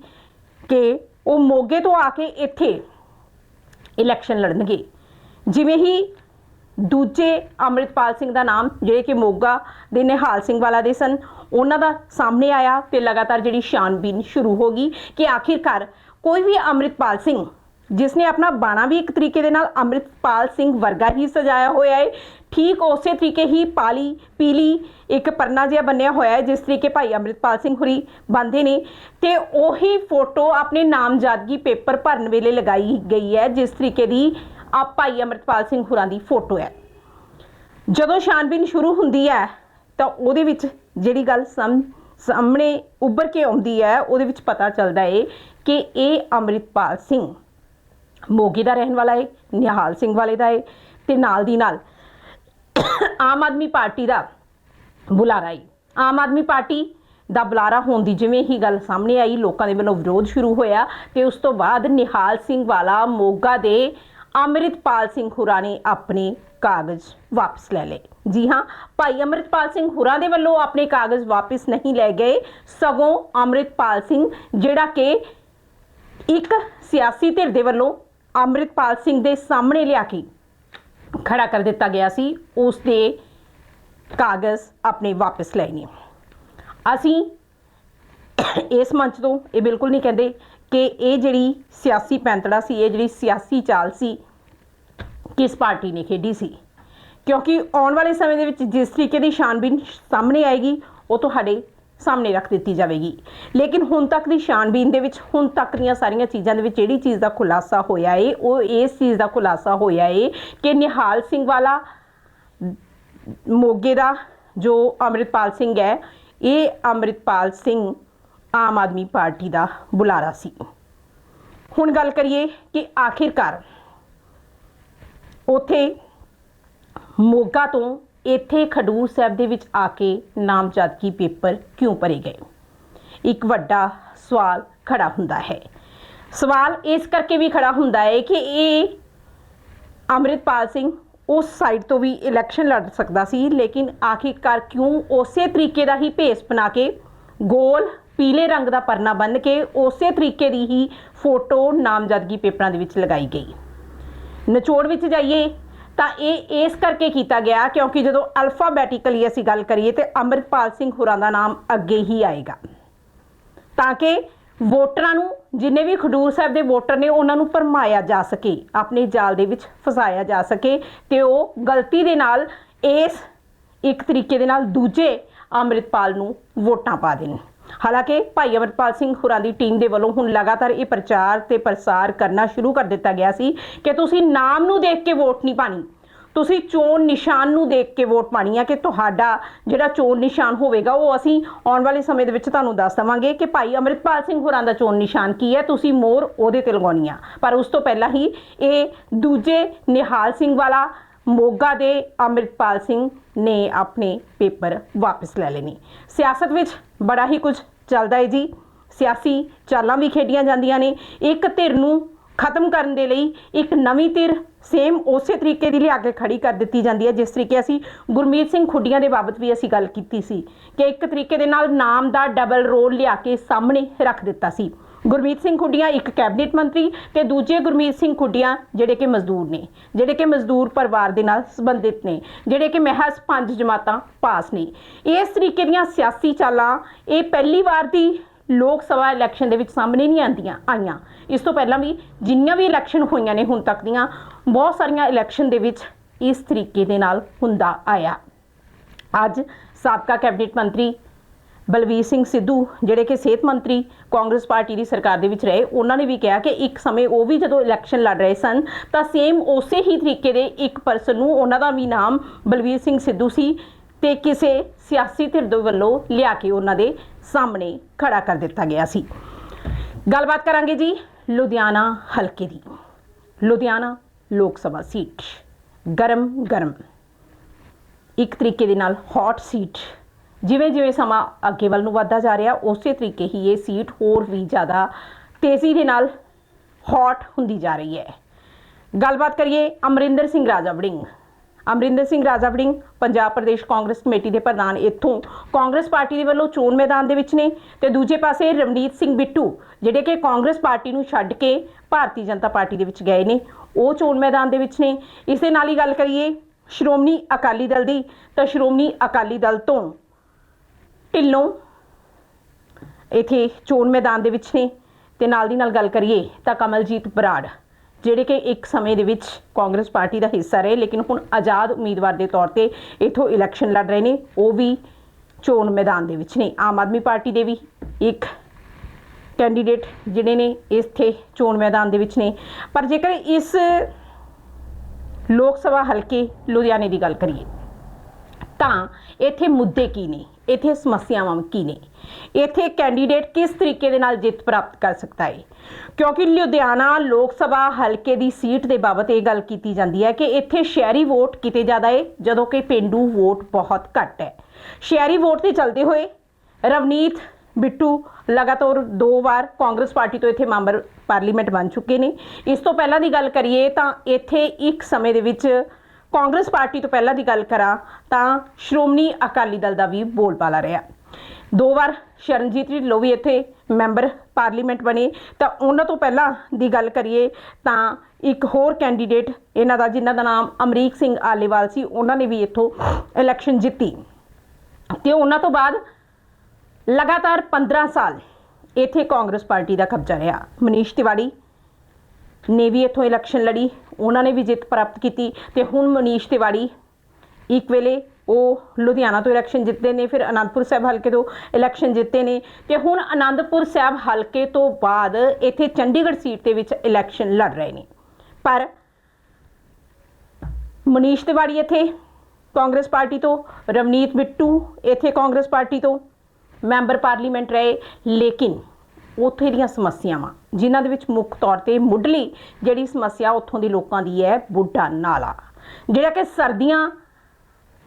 ਕਿ ਉਹ ਮੋਗੇ ਤੋਂ ਆ ਕੇ ਇੱਥੇ ਇਲੈਕਸ਼ਨ ਲੜਨਗੇ। ਜਿਵੇਂ ਹੀ ਦੂਜੇ ਅੰਮ੍ਰਿਤਪਾਲ ਸਿੰਘ ਦਾ ਨਾਮ, ਜਿਹੜੇ ਕਿ ਮੋਗਾ ਦੇ ਨਿਹਾਲ ਸਿੰਘ ਵਾਲਾ ਦੇ ਸਨ, ਉਹਨਾਂ ਦਾ ਸਾਹਮਣੇ ਆਇਆ ਤੇ ਲਗਾਤਾਰ ਜਿਹੜੀ ਛਾਣਬੀਨ ਸ਼ੁਰੂ ਹੋ ਗਈ ਕਿ ਆਖਿਰਕਾਰ ਕੋਈ ਵੀ ਅੰਮ੍ਰਿਤਪਾਲ ਸਿੰਘ, ਜਿਸ ਨੇ ਆਪਣਾ ਬਾਣਾ ਵੀ ਇੱਕ ਤਰੀਕੇ ਦੇ ਨਾਲ ਅੰਮ੍ਰਿਤਪਾਲ ਸਿੰਘ ਵਰਗਾ ਹੀ ਸਜਾਇਆ ਹੋਇਆ ਹੈ, ਠੀਕ ਉਸੇ ਤਰੀਕੇ ਹੀ ਪਾਲੀ ਪੀਲੀ ਇੱਕ ਪਰਨਾ ਜਿਹਾ ਬੰਨਿਆ ਹੋਇਆ ਹੈ, ਜਿਸ ਤਰੀਕੇ ਭਾਈ ਅੰਮ੍ਰਿਤਪਾਲ ਸਿੰਘ ਹੁਰੀ ਬੰਦੇ ਨੇ ਤੇ ਉਹੀ ਫੋਟੋ ਆਪਣੇ ਨਾਮਜ਼ਦਗੀ ਪੇਪਰ ਭਰਨ ਵੇਲੇ ਲਗਾਈ ਗਈ ਹੈ, ਜਿਸ ਤਰੀਕੇ ਦੀ ਆ ਭਾਈ ਅੰਮ੍ਰਿਤਪਾਲ ਸਿੰਘ ਹੁਰਾਂ ਦੀ ਫੋਟੋ ਹੈ। ਜਦੋਂ ਛਾਨਬੀਨ ਸ਼ੁਰੂ ਹੁੰਦੀ ਹੈ, ਤਾਂ ਉਹਦੇ ਵਿੱਚ ਜਿਹੜੀ ਗੱਲ ਸਮ- ਸਾਹਮਣੇ ਉੱਭਰ ਕੇ ਆਉਂਦੀ ਹੈ, ਉਹਦੇ ਵਿੱਚ ਪਤਾ ਚੱਲਦਾ ਏ ਕਿ ਇਹ ਅੰਮ੍ਰਿਤਪਾਲ ਸਿੰਘ ਮੋਗੇ ਦਾ ਰਹਿਣ ਵਾਲਾ ਹੈ ਨਿਹਾਲ ਸਿੰਘ ਵਾਲੇ ਦਾ ਏ ਤੇ ਨਾਲ ਦੀ ਨਾਲ ਆਮ ਆਦਮੀ ਪਾਰਟੀ ਦਾ ਬੁਲਾਰਾ ਏ। ਆਮ ਆਦਮੀ ਪਾਰਟੀ ਦਾ ਬੁਲਾਰਾ ਹੋਣ ਦੀ ਜਿਵੇਂ ਹੀ ਗੱਲ ਸਾਹਮਣੇ ਆਈ, ਲੋਕਾਂ ਦੇ ਵੱਲੋਂ ਵਿਰੋਧ ਸ਼ੁਰੂ ਹੋਇਆ ਤੇ ਉਸ ਤੋਂ ਬਾਅਦ ਨਿਹਾਲ ਸਿੰਘ ਵਾਲਾ ਮੋਗਾ ਦੇ ਅੰਮ੍ਰਿਤਪਾਲ ਸਿੰਘ ਹੁਰਾ ਨੇ ਆਪਣੇ ਕਾਗਜ਼ ਵਾਪਸ ਲੈ ਲਏ। ਜੀ ਹਾਂ, ਭਾਈ ਅੰਮ੍ਰਿਤਪਾਲ ਸਿੰਘ ਹੁਰਾ ਦੇ ਵੱਲੋਂ ਆਪਣੇ ਕਾਗਜ਼ ਵਾਪਸ ਨਹੀਂ ਲੈ ਗਏ। ਸਗੋਂ ਅੰਮ੍ਰਿਤਪਾਲ ਸਿੰਘ, ਜਿਹੜਾ ਕਿ ਇੱਕ ਸਿਆਸੀ ਧਿਰ ਦੇ ਵੱਲੋਂ ਅੰਮ੍ਰਿਤਪਾਲ ਸਿੰਘ ਦੇ ਸਾਹਮਣੇ ਲਿਆ ਕੇ ਖੜਾ ਕਰ ਦਿੱਤਾ ਗਿਆ ਸੀ, ਉਸ ਦੇ ਕਾਗਜ਼ ਆਪਣੇ ਵਾਪਸ ਲਏ ਨੇ। ਅਸੀਂ ਇਸ ਮੰਚ ਤੋਂ ਇਹ ਬਿਲਕੁਲ ਨਹੀਂ ਕਹਿੰਦੇ ਕਿ ਇਹ ਜਿਹੜੀ ਸਿਆਸੀ ਪੈਂਤੜਾ ਸੀ, ਇਹ ਜਿਹੜੀ ਸਿਆਸੀ ਚਾਲ ਸੀ, ਕਿਸ ਪਾਰਟੀ ਨੇ ਖੇਡੀ ਸੀ? ਕਿਉਂਕਿ ਆਉਣ ਵਾਲੇ ਸਮੇਂ ਦੇ ਵਿੱਚ ਜਿਸ ਤਰੀਕੇ ਦੀ ਛਾਣਬੀਨ ਸਾਹਮਣੇ ਆਏਗੀ, ਉਹ ਤੁਹਾਡੇ ਸਾਹਮਣੇ ਰੱਖ ਦਿੱਤੀ ਜਾਵੇਗੀ। ਲੇਕਿਨ ਹੁਣ ਤੱਕ ਦੀ ਛਾਣਬੀਨ ਦੇ ਵਿੱਚ, ਹੁਣ ਤੱਕ ਦੀਆਂ ਸਾਰੀਆਂ ਚੀਜ਼ਾਂ ਦੇ ਵਿੱਚ ਜਿਹੜੀ ਚੀਜ਼ ਦਾ ਖੁਲਾਸਾ ਹੋਇਆ ਏ, ਉਹ ਇਸ ਚੀਜ਼ ਦਾ ਖੁਲਾਸਾ ਹੋਇਆ ਏ ਕਿ ਨਿਹਾਲ ਸਿੰਘ ਵਾਲਾ, ਮੋਗੇ ਦਾ ਜੋ ਅੰਮ੍ਰਿਤਪਾਲ ਸਿੰਘ ਹੈ, ਇਹ ਅੰਮ੍ਰਿਤਪਾਲ ਸਿੰਘ ਆਮ ਆਦਮੀ ਪਾਰਟੀ ਦਾ ਬੁਲਾਰਾ ਸੀ। ਹੁਣ ਗੱਲ ਕਰੀਏ ਕਿ ਆਖਿਰਕਾਰ ਉਥੇ ਮੋਗਾ ਤੋਂ ਇੱਥੇ ਖਡੂਰ ਸਾਹਿਬ ਦੇ ਵਿੱਚ ਆ ਕੇ ਨਾਮਜ਼ਦਗੀ ਪੇਪਰ ਕਿਉਂ ਭਰੇ ਗਏ? ਇੱਕ ਵੱਡਾ ਸਵਾਲ ਖੜਾ ਹੁੰਦਾ ਹੈ। ਸਵਾਲ ਇਸ ਕਰਕੇ ਵੀ ਖੜਾ ਹੁੰਦਾ ਹੈ ਕਿ ਇਹ ਅੰਮ੍ਰਿਤਪਾਲ ਸਿੰਘ ਉਸ ਸਾਈਡ ਤੋਂ ਵੀ ਇਲੈਕਸ਼ਨ ਲੜ ਸਕਦਾ ਸੀ, ਲੇਕਿਨ ਆਖਿਰਕਾਰ ਕਿਉਂ ਉਸੇ ਤਰੀਕੇ ਦਾ ਹੀ ਭੇਸ ਬਣਾ ਕੇ ਗੋਲ ਪੀਲੇ ਰੰਗ ਦਾ ਪਰਨਾ ਬੰਨ੍ਹ ਕੇ ਉਸੇ ਤਰੀਕੇ ਦੀ ਹੀ ਫੋਟੋ ਨਾਮਜ਼ਦਗੀ ਪੇਪਰਾਂ ਦੇ ਵਿੱਚ ਲਗਾਈ ਗਈ। ਨਿਚੋੜ ਵਿੱਚ ਜਾਈਏ ਤਾਂ ਇਹ ਇਸ ਕਰਕੇ ਕੀਤਾ ਗਿਆ ਕਿਉਂਕਿ ਜਦੋਂ ਅਲਫਾਬੈਟਿਕਲੀ ਅਸੀਂ ਗੱਲ ਕਰੀਏ ਤੇ ਅੰਮ੍ਰਿਤਪਾਲ ਸਿੰਘ ਹੋਰਾਂ ਦਾ ਨਾਮ ਅੱਗੇ ਹੀ ਆਏਗਾ। ਤਾਂ ਕਿ ਵੋਟਰਾਂ ਨੂੰ, ਜਿੰਨੇ ਵੀ ਖਡੂਰ ਸਾਹਿਬ ਦੇ ਵੋਟਰ ਨੇ, ਉਹਨਾਂ ਨੂੰ ਭਰਮਾਇਆ ਜਾ ਸਕੇ, ਆਪਣੇ ਜਾਲ ਦੇ ਵਿੱਚ ਫਸਾਇਆ ਜਾ ਸਕੇ ਤੇ ਉਹ ਗਲਤੀ ਦੇ ਨਾਲ ਇਸ ਇੱਕ ਤਰੀਕੇ ਦੇ ਨਾਲ ਦੂਜੇ ਅੰਮ੍ਰਿਤਪਾਲ ਨੂੰ ਵੋਟਾਂ ਪਾ ਦੇਣ। ਹਾਲਾਂਕਿ ਭਾਈ ਅਮਰਪਾਲ ਸਿੰਘ ਹੁਰਾਂ ਦੀ ਟੀਮ ਦੇ ਵੱਲੋਂ ਹੁਣ ਲਗਾਤਾਰ ਇਹ ਪ੍ਰਚਾਰ ਤੇ ਪ੍ਰਸਾਰ ਕਰਨਾ ਸ਼ੁਰੂ ਕਰ ਦਿੱਤਾ ਗਿਆ ਸੀ ਕਿ ਤੁਸੀਂ ਨਾਮ ਨੂੰ ਦੇਖ ਕੇ ਵੋਟ ਨਹੀਂ ਪਾਣੀ। ਤੁਸੀਂ ਚੋਣ ਨਿਸ਼ਾਨ ਨੂੰ ਦੇਖ ਕੇ ਵੋਟ ਪਾਣੀ ਆ ਕਿ ਤੁਹਾਡਾ ਜਿਹੜਾ ਚੋਣ ਨਿਸ਼ਾਨ ਹੋਵੇਗਾ ਉਹ ਅਸੀਂ ਆਉਣ ਵਾਲੇ ਸਮੇਂ ਦੇ ਵਿੱਚ ਤੁਹਾਨੂੰ ਦੱਸ ਦਵਾਂਗੇ ਕਿ ਭਾਈ ਅਮਰਿਤਪਾਲ ਸਿੰਘ ਹੋਰਾਂ ਦਾ ਚੋਣ ਨਿਸ਼ਾਨ ਕੀ ਹੈ, ਤੁਸੀਂ ਮੋਰ ਉਹਦੇ ਤੇ ਲਗਾਉਣੀ ਆ। ਪਰ ਉਸ ਤੋਂ ਪਹਿਲਾਂ ਹੀ ਇਹ ਦੂਜੇ ਨਿਹਾਲ ਸਿੰਘ ਵਾਲਾ ਮੋਗਾ ਦੇ ਅਮਰਿਤਪਾਲ ਸਿੰਘ ਨੇ ਆਪਣੇ ਪੇਪਰ ਵਾਪਸ ਲੈ ਲਏ ਨੇ। ਸਿਆਸਤ ਵਿੱਚ ਬੜਾ ਹੀ ਕੁਝ ਚੱਲਦਾ ਹੈ ਜੀ। ਸਿਆਸੀ ਚਾਲਾਂ ਵੀ ਖੇਡੀਆਂ ਜਾਂਦੀਆਂ ਨੇ। ਇੱਕ ਧਿਰ ਨੂੰ ਖਤਮ ਕਰਨ ਦੇ ਲਈ ਇੱਕ ਨਵੀਂ ਧਿਰ ਸੇਮ ਉਸੇ ਤਰੀਕੇ ਦੀ ਲਿਆ ਕੇ ਖੜੀ ਕਰ ਦਿੱਤੀ ਜਾਂਦੀ ਹੈ, ਜਿਸ ਤਰੀਕੇ ਅਸੀਂ ਗੁਰਮੀਤ ਸਿੰਘ ਖੁੱਡੀਆਂ ਦੇ ਬਾਬਤ ਵੀ ਅਸੀਂ ਗੱਲ ਕੀਤੀ ਸੀ ਕਿ ਇੱਕ ਤਰੀਕੇ ਦੇ ਨਾਲ ਨਾਮ ਦਾ ਡਬਲ ਰੋਲ ਲਿਆ ਕੇ ਸਾਹਮਣੇ ਰੱਖ ਦਿੱਤਾ ਸੀ। ਗੁਰਮੀਤ ਸਿੰਘ ਖੁੱਡੀਆਂ ਇੱਕ ਕੈਬਨਿਟ ਮੰਤਰੀ ਤੇ ਦੂਜੇ ਗੁਰਮੀਤ ਸਿੰਘ ਖੁੱਡੀਆਂ ਜਿਹੜੇ ਕਿ ਮਜ਼ਦੂਰ ਨੇ, ਜਿਹੜੇ ਕਿ ਮਜ਼ਦੂਰ ਪਰਿਵਾਰ ਦੇ ਨਾਲ ਸੰਬੰਧਿਤ ਨੇ, ਜਿਹੜੇ ਕਿ ਮਹਿਜ਼ ਪੰਜ ਜਮਾਤਾਂ ਪਾਸ ਨੇ। ਇਸ ਤਰੀਕੇ ਦੀਆਂ ਸਿਆਸੀ ਚਾਲਾਂ ਇਹ ਪਹਿਲੀ ਵਾਰ ਦੀ ਲੋਕ ਸਭਾ ਇਲੈਕਸ਼ਨ ਦੇ ਵਿੱਚ ਸਾਹਮਣੇ ਨਹੀਂ ਆਂਦੀਆਂ ਆਈਆਂ। ਇਸ ਤੋਂ ਪਹਿਲਾਂ ਵੀ ਜਿੰਨੀਆਂ ਵੀ ਇਲੈਕਸ਼ਨ ਹੋਈਆਂ ਨੇ ਹੁਣ ਤੱਕ ਦੀਆਂ, ਬਹੁਤ ਸਾਰੀਆਂ ਇਲੈਕਸ਼ਨ ਦੇ ਵਿੱਚ ਇਸ ਤਰੀਕੇ ਦੇ ਨਾਲ ਹੁੰਦਾ ਆਇਆ। ਅੱਜ ਸਾਬਕਾ ਕੈਬਨਿਟ ਮੰਤਰੀ ਬਲਵੀਰ ਸਿੰਘ ਸਿੱਧੂ, ਜਿਹੜੇ ਕਿ ਸਿਹਤ ਮੰਤਰੀ ਕਾਂਗਰਸ ਪਾਰਟੀ ਦੀ ਸਰਕਾਰ ਦੇ ਵਿੱਚ ਰਹੇ, ਉਹਨਾਂ ਨੇ ਵੀ ਕਿਹਾ ਕਿ ਇੱਕ ਸਮੇਂ ਉਹ ਵੀ ਜਦੋਂ ਇਲੈਕਸ਼ਨ ਲੜ ਰਹੇ ਸਨ, ਤਾਂ ਸੇਮ ਉਸੇ ਹੀ ਤਰੀਕੇ ਦੇ ਇੱਕ ਪਰਸਨ ਨੂੰ ਉਹਨਾਂ ਦਾ ਵੀ ਨਾਮ ਬਲਵੀਰ ਸਿੰਘ ਸਿੱਧੂ ਸੀ ਤੇ ਕਿਸੇ ਸਿਆਸੀ ਧਿਰ ਦੇ ਵੱਲੋਂ ਲਿਆ ਕੇ ਉਹਨਾਂ ਦੇ ਸਾਹਮਣੇ ਖੜਾ ਕਰ ਦਿੱਤਾ ਗਿਆ ਸੀ। ਗੱਲਬਾਤ ਕਰਾਂਗੇ ਜੀ ਲੁਧਿਆਣਾ ਹਲਕੇ ਦੀ। ਲੁਧਿਆਣਾ ਲੋਕ ਸਭਾ ਸੀਟ ਗਰਮ ਗਰਮ ਇੱਕ ਤਰੀਕੇ ਦੇ ਨਾਲ ਹੌਟ ਸੀਟ ਜਿਵੇਂ ਜਿਵੇਂ ਸਮਾਂ ਅੱਗੇ ਵੱਲ ਨੂੰ ਵੱਧਦਾ ਜਾ ਰਿਹਾ, ਉਸੇ ਤਰੀਕੇ ਹੀ ਇਹ ਸੀਟ ਹੋਰ ਵੀ ਜ਼ਿਆਦਾ ਤੇਜ਼ੀ ਦੇ ਨਾਲ ਹੌਟ ਹੁੰਦੀ ਜਾ ਰਹੀ ਹੈ। ਗੱਲਬਾਤ ਕਰੀਏ ਅਮਰਿੰਦਰ ਸਿੰਘ ਰਾਜਾ ਵੜਿੰਗ ਅਮਰਿੰਦਰ ਸਿੰਘ ਰਾਜਾ ਵੜਿੰਗ ਪੰਜਾਬ ਪ੍ਰਦੇਸ਼ ਕਾਂਗਰਸ ਕਮੇਟੀ ਦੇ ਪ੍ਰਧਾਨ ਇੱਥੋਂ ਕਾਂਗਰਸ ਪਾਰਟੀ ਦੇ ਵੱਲੋਂ ਚੋਣ ਮੈਦਾਨ ਦੇ ਵਿੱਚ ਨੇ ਤੇ ਦੂਜੇ ਪਾਸੇ ਰਮਨੀਤ ਸਿੰਘ ਬਿੱਟੂ, ਜਿਹੜੇ ਕਿ ਕਾਂਗਰਸ ਪਾਰਟੀ ਨੂੰ ਛੱਡ ਕੇ ਭਾਰਤੀ ਜਨਤਾ ਪਾਰਟੀ ਦੇ ਵਿੱਚ ਗਏ ਨੇ, ਉਹ ਚੋਣ ਮੈਦਾਨ ਦੇ ਵਿੱਚ ਨੇ। ਇਸ ਦੇ ਨਾਲ ਹੀ ਗੱਲ ਕਰੀਏ ਸ਼੍ਰੋਮਣੀ ਅਕਾਲੀ ਦਲ ਦੀ, ਤਾਂ ਸ਼੍ਰੋਮਣੀ ਅਕਾਲੀ ਦਲ ਤੋਂ ਢਿੱਲੋਂ। ਇਥੇ ਚੋਣ ਮੈਦਾਨ ਦੇ ਵਿੱਚ ਨੇ ਤੇ ਨਾਲ ਦੀ ਨਾਲ ਗੱਲ ਕਰੀਏ ਤਾਂ ਕਮਲਜੀਤ ਬਰਾੜ, ਜਿਹੜੇ ਕਿ ਇੱਕ ਸਮੇਂ ਦੇ ਵਿੱਚ ਕਾਂਗਰਸ ਪਾਰਟੀ ਦਾ ਹਿੱਸਾ ਰਹੇ, ਲੇਕਿਨ ਹੁਣ ਆਜ਼ਾਦ ਉਮੀਦਵਾਰ ਦੇ ਤੌਰ ਤੇ ਇਥੋਂ ਇਲੈਕਸ਼ਨ ਲੜ ਰਹੇ ਨੇ, ਉਹ ਵੀ ਚੋਣ ਮੈਦਾਨ ਦੇ ਵਿੱਚ ਨੇ। ਆਮ ਆਦਮੀ ਪਾਰਟੀ ਦੇ ਵੀ ਇੱਕ ਕੈਂਡੀਡੇਟ ਜਿਹੜੇ ਨੇ ਇੱਥੇ ਚੋਣ ਮੈਦਾਨ ਦੇ ਵਿੱਚ ਨੇ। ਪਰ ਜੇਕਰ ਇਸ ਲੋਕ ਸਭਾ ਹਲਕੇ ਲੁਧਿਆਣੇ ਦੀ ਗੱਲ ਕਰੀਏ ਤਾਂ ਇੱਥੇ ਮੁੱਦੇ ਕੀ ਨੇ? ਇੱਥੇ ਸਮੱਸਿਆਵਾਂ ਕੀ ਨੇ? ਇੱਥੇ ਕੈਂਡੀਡੇਟ ਕਿਸ ਤਰੀਕੇ ਦੇ ਨਾਲ ਜਿੱਤ ਪ੍ਰਾਪਤ ਕਰ ਸਕਦਾ ਹੈ ਕਿਉਂਕਿ ਲੁਧਿਆਣਾ ਲੋਕ ਸਭਾ ਹਲਕੇ ਦੀ ਸੀਟ ਦੇ ਬਾਬਤ ਇਹ ਗੱਲ ਕੀਤੀ ਜਾਂਦੀ ਹੈ ਕਿ ਇੱਥੇ ਸ਼ਹਿਰੀ ਵੋਟ ਕਿਤੇ ਜ਼ਿਆਦਾ ਹੈ ਜਦੋਂ ਕਿ ਪਿੰਡੂ ਵੋਟ ਬਹੁਤ ਘੱਟ ਹੈ। ਸ਼ਹਿਰੀ ਵੋਟ ਤੇ ਚੱਲਦੇ ਹੋਏ ਰਵਨੀਤ, ਬਿੱਟੂ ਲਗਾਤਾਰ ਦੋ ਵਾਰ ਕਾਂਗਰਸ ਪਾਰਟੀ ਤੋਂ ਇੱਥੇ ਮੈਂਬਰ ਪਾਰਲੀਮੈਂਟ ਬਣ ਚੁੱਕੇ ਨੇ। ਇਸ ਤੋਂ ਪਹਿਲਾਂ ਦੀ ਗੱਲ ਕਰੀਏ ਤਾਂ ਇੱਥੇ ਇੱਕ ਸਮੇਂ ਦੇ ਵਿੱਚ ਕਾਂਗਰਸ ਪਾਰਟੀ ਤੋਂ ਪਹਿਲਾਂ ਦੀ ਗੱਲ ਕਰਾਂ ਤਾਂ ਸ਼੍ਰੋਮਣੀ ਅਕਾਲੀ ਦਲ ਦਾ ਵੀ ਬੋਲਬਾਲਾ ਰਿਹਾ। ਦੋ ਵਾਰ ਸ਼ਰਨਜੀਤ ਢਿੱਲੋਂ ਵੀ ਇੱਥੇ ਮੈਂਬਰ ਪਾਰਲੀਮੈਂਟ ਬਣੇ। ਤਾਂ ਉਹਨਾਂ ਤੋਂ ਪਹਿਲਾਂ ਦੀ ਗੱਲ ਕਰੀਏ ਤਾਂ ਇੱਕ ਹੋਰ ਕੈਂਡੀਡੇਟ, ਇਹਨਾਂ ਦਾ ਜਿਨ੍ਹਾਂ ਦਾ ਨਾਮ ਅਮਰੀਕ ਸਿੰਘ ਆਲੇਵਾਲ ਸੀ, ਉਹਨਾਂ ਨੇ ਵੀ ਇੱਥੋਂ ਇਲੈਕਸ਼ਨ ਜਿੱਤੀ। ਤੇ ਉਹਨਾਂ ਤੋਂ ਬਾਅਦ ਲਗਾਤਾਰ 15 ਸਾਲ ਇੱਥੇ ਕਾਂਗਰਸ ਪਾਰਟੀ ਦਾ ਕਬਜ਼ਾ ਰਿਹਾ। ਮਨੀਸ਼ ਤਿਵਾੜੀ ਨੇ ਵੀ ਇੱਥੋਂ ਇਲੈਕਸ਼ਨ ਲੜੀ, ਉਹਨਾਂ ਨੇ ਵੀ ਜਿੱਤ ਪ੍ਰਾਪਤ ਕੀਤੀ ਤੇ ਹੁਣ ਮਨੀਸ਼ ਤਿਵਾੜੀ ਇੱਕ ਵੇਲੇ ਉਹ ਲੁਧਿਆਣਾ ਤੋਂ ਇਲੈਕਸ਼ਨ ਜਿੱਤਦੇ ਨੇ, ਫਿਰ ਅਨੰਦਪੁਰ ਸਾਹਿਬ ਹਲਕੇ ਤੋਂ ਇਲੈਕਸ਼ਨ ਜਿੱਤੇ ਨੇ ਤੇ ਹੁਣ ਅਨੰਦਪੁਰ ਸਾਹਿਬ ਹਲਕੇ ਤੋਂ ਬਾਅਦ ਇੱਥੇ ਚੰਡੀਗੜ੍ਹ ਸੀਟ ਦੇ ਵਿੱਚ ਇਲੈਕਸ਼ਨ ਲੜ ਰਹੇ ਨੇ। ਪਰ ਮਨੀਸ਼ ਤਿਵਾੜੀ ਇੱਥੇ ਕਾਂਗਰਸ ਪਾਰਟੀ ਤੋਂ, ਰਵਨੀਤ ਬਿੱਟੂ ਇੱਥੇ ਕਾਂਗਰਸ ਪਾਰਟੀ ਤੋਂ ਮੈਂਬਰ ਪਾਰਲੀਮੈਂਟ ਰਹੇ, ਲੇਕਿਨ ਉੱਥੇ ਦੀਆਂ ਸਮੱਸਿਆਵਾਂ, ਜਿਨ੍ਹਾਂ ਦੇ ਵਿੱਚ ਮੁੱਖ ਤੌਰ ਤੇ ਮੁੱਢਲੀ ਜਿਹੜੀ ਸਮੱਸਿਆ ਉੱਥੋਂ ਦੇ ਲੋਕਾਂ ਦੀ ਹੈ, ਬੁੱਢਾ ਨਾਲਾ। ਜਿਹੜਾ ਕਿ ਸਰਦੀਆਂ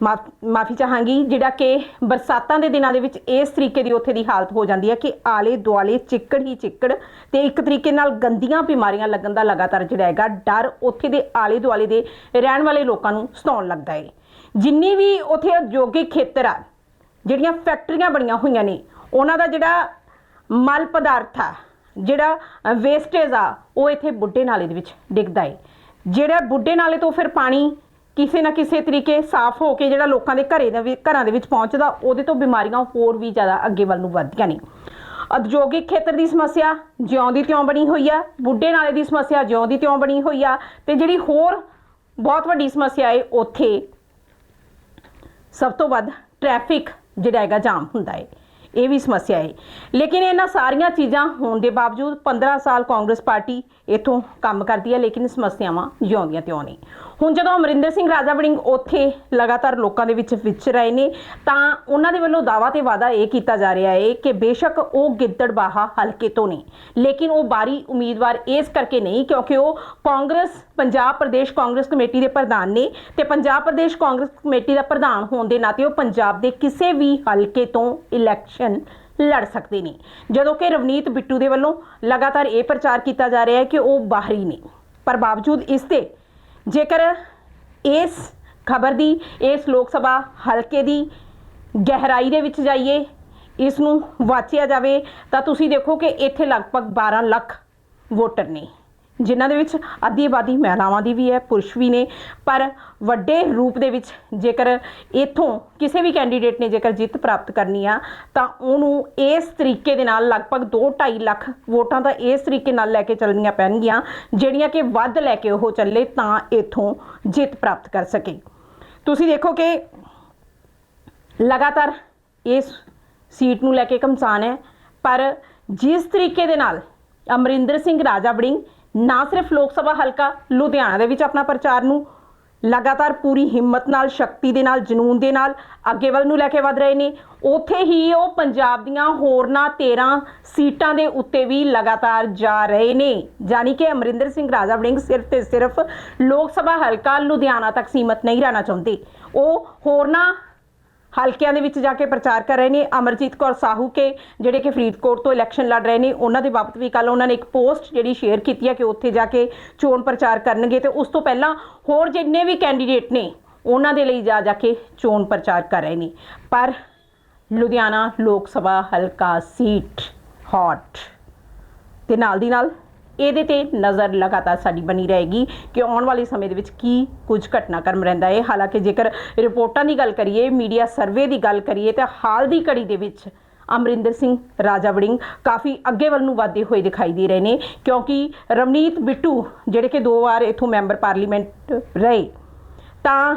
ਮਾਫੀ ਚਾਹਾਂਗੀ, ਜਿਹੜਾ ਕਿ ਬਰਸਾਤਾਂ ਦੇ ਦਿਨਾਂ ਦੇ ਵਿੱਚ ਇਸ ਤਰੀਕੇ ਦੀ ਉੱਥੇ ਦੀ ਹਾਲਤ ਹੋ ਜਾਂਦੀ ਹੈ ਕਿ ਆਲੇ ਦੁਆਲੇ ਚਿੱਕੜ ਹੀ ਚਿੱਕੜ ਤੇ ਇੱਕ ਤਰੀਕੇ ਨਾਲ ਗੰਦੀਆਂ ਬਿਮਾਰੀਆਂ ਲੱਗਣ ਦਾ ਲਗਾਤਾਰ ਜਿਹੜਾ ਹੈਗਾ ਡਰ ਉੱਥੇ ਦੇ ਆਲੇ ਦੁਆਲੇ ਦੇ ਰਹਿਣ ਵਾਲੇ ਲੋਕਾਂ ਨੂੰ ਸਤਾਉਣ ਲੱਗਦਾ ਹੈ। ਜਿੰਨੀ ਵੀ ਉੱਥੇ ਉਦਯੋਗਿਕ ਖੇਤਰ ਆ, ਜਿਹੜੀਆਂ ਫੈਕਟਰੀਆਂ ਬਣੀਆਂ ਹੋਈਆਂ ਨੇ, ਉਹਨਾਂ ਦਾ ਜਿਹੜਾ ਮਲ ਪਦਾਰਥ ਆ, ਜਿਹੜਾ ਵੇਸਟੇਜ ਆ, ਉਹ ਇੱਥੇ ਬੁੱਢੇ ਨਾਲੇ ਦੇ ਵਿੱਚ ਡਿੱਗਦਾ ਏ। ਜਿਹੜਾ ਬੁੱਢੇ ਨਾਲੇ ਤੋਂ ਫਿਰ ਪਾਣੀ ਕਿਸੇ ਨਾ ਕਿਸੇ ਤਰੀਕੇ ਸਾਫ਼ ਹੋ ਕੇ ਜਿਹੜਾ ਲੋਕਾਂ ਦੇ ਘਰੇ ਦੇ ਘਰਾਂ ਦੇ ਵਿੱਚ ਪਹੁੰਚਦਾ, ਉਹਦੇ ਤੋਂ ਬਿਮਾਰੀਆਂ ਹੋਰ ਵੀ ਜ਼ਿਆਦਾ ਅੱਗੇ ਵੱਲ ਨੂੰ ਵੱਧਦੀਆਂ ਨੇ। ਉਦਯੋਗਿਕ ਖੇਤਰ ਦੀ ਸਮੱਸਿਆ ਜਿਉਂ ਦੀ ਤਿਉਂ ਬਣੀ ਹੋਈ ਆ, ਬੁੱਢੇ ਨਾਲੇ ਦੀ ਸਮੱਸਿਆ ਜਿਉਂ ਦੀ ਤਿਉਂ ਬਣੀ ਹੋਈ ਆ, ਤੇ ਜਿਹੜੀ ਹੋਰ ਬਹੁਤ ਵੱਡੀ ਸਮੱਸਿਆ ਏ, ਉੱਥੇ ਸਭ ਤੋਂ ਵੱਧ ਟ੍ਰੈਫਿਕ ਜਿਹੜਾ ਹੈਗਾ ਜਾਮ ਹੁੰਦਾ ਏ। ਇਹ ਵੀ ਸਮੱਸਿਆ ਹੈ। ਲੇਕਿਨ ਇਹਨਾਂ ਸਾਰੀਆਂ ਚੀਜ਼ਾਂ ਹੋਣ ਦੇ ਬਾਵਜੂਦ 15 ਸਾਲ ਕਾਂਗਰਸ ਪਾਰਟੀ ਇਥੋਂ ਕੰਮ ਕਰਦੀ ਹੈ, ਲੇਕਿਨ ਸਮੱਸਿਆਵਾਂ ਜਿਉਂਦੀਆਂ ਤਿਉਂ ਨਹੀਂ। ਹੁਣ ਜਦੋਂ ਅਮਰਿੰਦਰ ਸਿੰਘ ਰਾਜਾ ਵੜਿੰਗ ਉੱਥੇ ਲਗਾਤਾਰ ਲੋਕਾਂ ਦੇ ਵਿੱਚ ਵਿਚ ਰਹੇ ਨੇ, ਤਾਂ ਉਹਨਾਂ ਦੇ ਵੱਲੋਂ ਦਾਵਾ ਤੇ ਵਾਦਾ ਇਹ ਕੀਤਾ ਜਾ ਰਿਹਾ ਹੈ ਕਿ ਬੇਸ਼ੱਕ ਉਹ ਗਿੱਦੜਬਾਹਾ ਹਲਕੇ ਤੋਂ ਨੇ। ਲੇਕਿਨ ਉਹ ਬਾਰੀ ਉਮੀਦਵਾਰ ਇਸ ਕਰਕੇ ਨਹੀਂ, ਕਿਉਂਕਿ ਉਹ Congress, Punjab Pradesh Congress committee ਦੇ ਪ੍ਰਧਾਨ ਨੇ ਤੇ ਪੰਜਾਬ ਪ੍ਰਦੇਸ਼ ਕਾਂਗਰਸ ਕਮੇਟੀ ਦਾ ਪ੍ਰਧਾਨ ਹੋਣ ਦੇ ਨਾਤੇ ਉਹ ਪੰਜਾਬ ਦੇ ਕਿਸੇ ਵੀ ਹਲਕੇ ਤੋਂ ਇਲੈਕਸ਼ਨ ਲੜ ਸਕਦੇ ਨੇ। ਜਦੋਂ ਕਿ ਰਵਨੀਤ ਬਿੱਟੂ ਦੇ ਵੱਲੋਂ ਲਗਾਤਾਰ ਇਹ ਪ੍ਰਚਾਰ ਕੀਤਾ ਜਾ ਰਿਹਾ ਹੈ ਕਿ ਉਹ ਬਾਹਰੀ ਨੇ। ਪਰ ਬਾਵਜੂਦ ਇਸ ਤੇ ਜੇਕਰ ਇਸ ਖਬਰ ਦੀ, ਇਸ ਲੋਕ ਸਭਾ ਹਲਕੇ ਦੀ ਗਹਿਰਾਈ ਦੇ ਵਿੱਚ ਜਾਈਏ, ਇਸ ਨੂੰ ਵਾਚਿਆ ਜਾਵੇ, ਤਾਂ ਤੁਸੀਂ ਦੇਖੋ ਕਿ ਇੱਥੇ ਲਗਭਗ 12 ਲੱਖ ਵੋਟਰ ਨੇ। ਜਿਨ੍ਹਾਂ ਦੇ ਵਿੱਚ ਅੱਧੀ ਆਬਾਦੀ ਮਹਿਲਾਵਾਂ ਦੀ ਵੀ ਹੈ, ਪੁਰਸ਼ ਵੀ ਨੇ। ਪਰ ਵੱਡੇ ਰੂਪ ਦੇ ਵਿੱਚ ਜੇਕਰ ਇਥੋਂ ਕਿਸੇ ਵੀ ਕੈਂਡੀਡੇਟ ਨੇ ਜੇਕਰ ਜਿੱਤ ਪ੍ਰਾਪਤ ਕਰਨੀ ਆ, ਤਾਂ ਉਹਨੂੰ ਇਸ ਤਰੀਕੇ ਦੇ ਨਾਲ ਲਗਭਗ 2.5 ਲੱਖ ਵੋਟਾਂ ਤਾਂ ਇਸ ਤਰੀਕੇ ਨਾਲ ਲੈ ਕੇ ਚੱਲਣੀਆਂ ਪੈਣਗੀਆਂ, ਜਿਹੜੀਆਂ ਕਿ ਵੱਧ ਲੈ ਕੇ ਉਹ ਚੱਲੇ ਤਾਂ ਇਥੋਂ ਜਿੱਤ ਪ੍ਰਾਪਤ ਕਰ ਸਕੇ। ਤੁਸੀਂ ਦੇਖੋ ਕਿ ਲਗਾਤਾਰ ਇਸ ਸੀਟ ਨੂੰ ਲੈ ਕੇ ਕਮਸਾਨ ਹੈ, ਪਰ ਜਿਸ ਤਰੀਕੇ ਦੇ ਨਾਲ ਅਮਰਿੰਦਰ ਸਿੰਘ ਰਾਜਾ ਵੜਿੰਗ ਨਾ ਸਿਰਫ ਲੋਕ ਸਭਾ ਹਲਕਾ, ਲੁਧਿਆਣਾ ਦੇ ਵਿੱਚ ਆਪਣਾ ਪ੍ਰਚਾਰ ਨੂੰ ਲਗਾਤਾਰ ਪੂਰੀ ਹਿੰਮਤ ਨਾਲ, ਸ਼ਕਤੀ ਦੇ ਨਾਲ, ਜਨੂਨ ਦੇ ਨਾਲ ਅੱਗੇ ਵੱਲ ਨੂੰ ਲੈ ਕੇ ਵਧ ਰਹੇ ਨੇ। ਉੱਥੇ ਹੀ ਉਹ ਪੰਜਾਬ ਦੀਆਂ ਹੋਰਨਾਂ 13 ਸੀਟਾਂ ਦੇ ਉੱਤੇ ਵੀ ਲਗਾਤਾਰ ਜਾ ਰਹੇ ਨੇ। ਜਾਨੀ ਕਿ ਅਮਰਿੰਦਰ ਸਿੰਘ ਰਾਜਾ ਵੜਿੰਗ ਸਿਰਫ ਤੇ ਸਿਰਫ ਲੋਕ ਸਭਾ ਹਲਕਾ ਲੁਧਿਆਣਾ ਤੱਕ ਸੀਮਤ ਨਹੀਂ ਰਹਿਣਾ ਚਾਹੁੰਦੇ। ਉਹ ਹੋਰਨਾਂ ਹਲਕਿਆਂ ਦੇ ਵਿੱਚ ਜਾ ਕੇ ਪ੍ਰਚਾਰ ਕਰ ਰਹੇ ਨੇ ਅਮਰਜੀਤ ਕੌਰ ਸਾਹੂ ਕੇ ਜਿਹੜੇ ਕਿ ਫਰੀਦਕੋਟ ਤੋਂ ਇਲੈਕਸ਼ਨ ਲੜ ਰਹੇ ਨੇ, ਉਹਨਾਂ ਦੇ ਬਾਬਤ ਵੀ ਕੱਲ ਉਹਨਾਂ ਨੇ ਇੱਕ ਪੋਸਟ ਜਿਹੜੀ ਸ਼ੇਅਰ ਕੀਤੀ ਹੈ ਕਿ ਉੱਥੇ ਜਾ ਕੇ ਚੋਣ ਪ੍ਰਚਾਰ ਕਰਨਗੇ ਤੇ ਉਸ ਤੋਂ ਪਹਿਲਾਂ ਹੋਰ ਜਿੰਨੇ ਵੀ ਕੈਂਡੀਡੇਟ ਨੇ, ਉਹਨਾਂ ਦੇ ਲਈ ਜਾ ਜਾ ਕੇ ਚੋਣ ਪ੍ਰਚਾਰ ਕਰ ਰਹੇ ਨੇ। ਪਰ ਲੁਧਿਆਣਾ ਲੋਕ ਸਭਾ ਹਲਕਾ ਸੀਟ ਹੌਟ ਤੇ ਨਾਲ ਦੀ ਨਾਲ ਇਹਦੇ ਤੇ ਨਜ਼ਰ ਲਗਾਤਾਰ ਸਾਡੀ ਬਣੀ ਰਹੇਗੀ ਕਿ ਆਉਣ ਵਾਲੇ ਸਮੇਂ ਦੇ ਵਿੱਚ ਕੀ ਕੁਝ ਘਟਨਾਕ੍ਰਮ ਰਹਿੰਦਾ ਹੈ। ਹਾਲਾਂਕਿ ਜੇਕਰ ਰਿਪੋਰਟਾਂ ਦੀ ਗੱਲ ਕਰੀਏ, ਮੀਡੀਆ ਸਰਵੇ ਦੀ ਗੱਲ ਕਰੀਏ, ਤਾਂ ਹਾਲ ਦੀ ਘੜੀ ਦੇ ਵਿੱਚ ਅਮਰਿੰਦਰ ਸਿੰਘ, ਰਾਜਾ ਵੜਿੰਗ ਕਾਫੀ ਅੱਗੇ ਵੱਲ ਨੂੰ ਵਧਦੇ ਹੋਏ ਦਿਖਾਈ ਦੇ ਰਹੇ ਨੇ, ਕਿਉਂਕਿ ਰਵਨੀਤ ਬਿੱਟੂ ਜਿਹੜੇ ਕਿ ਦੋ ਵਾਰ ਇਥੋਂ ਮੈਂਬਰ ਪਾਰਲੀਮੈਂਟ ਰਹੇ, ਤਾਂ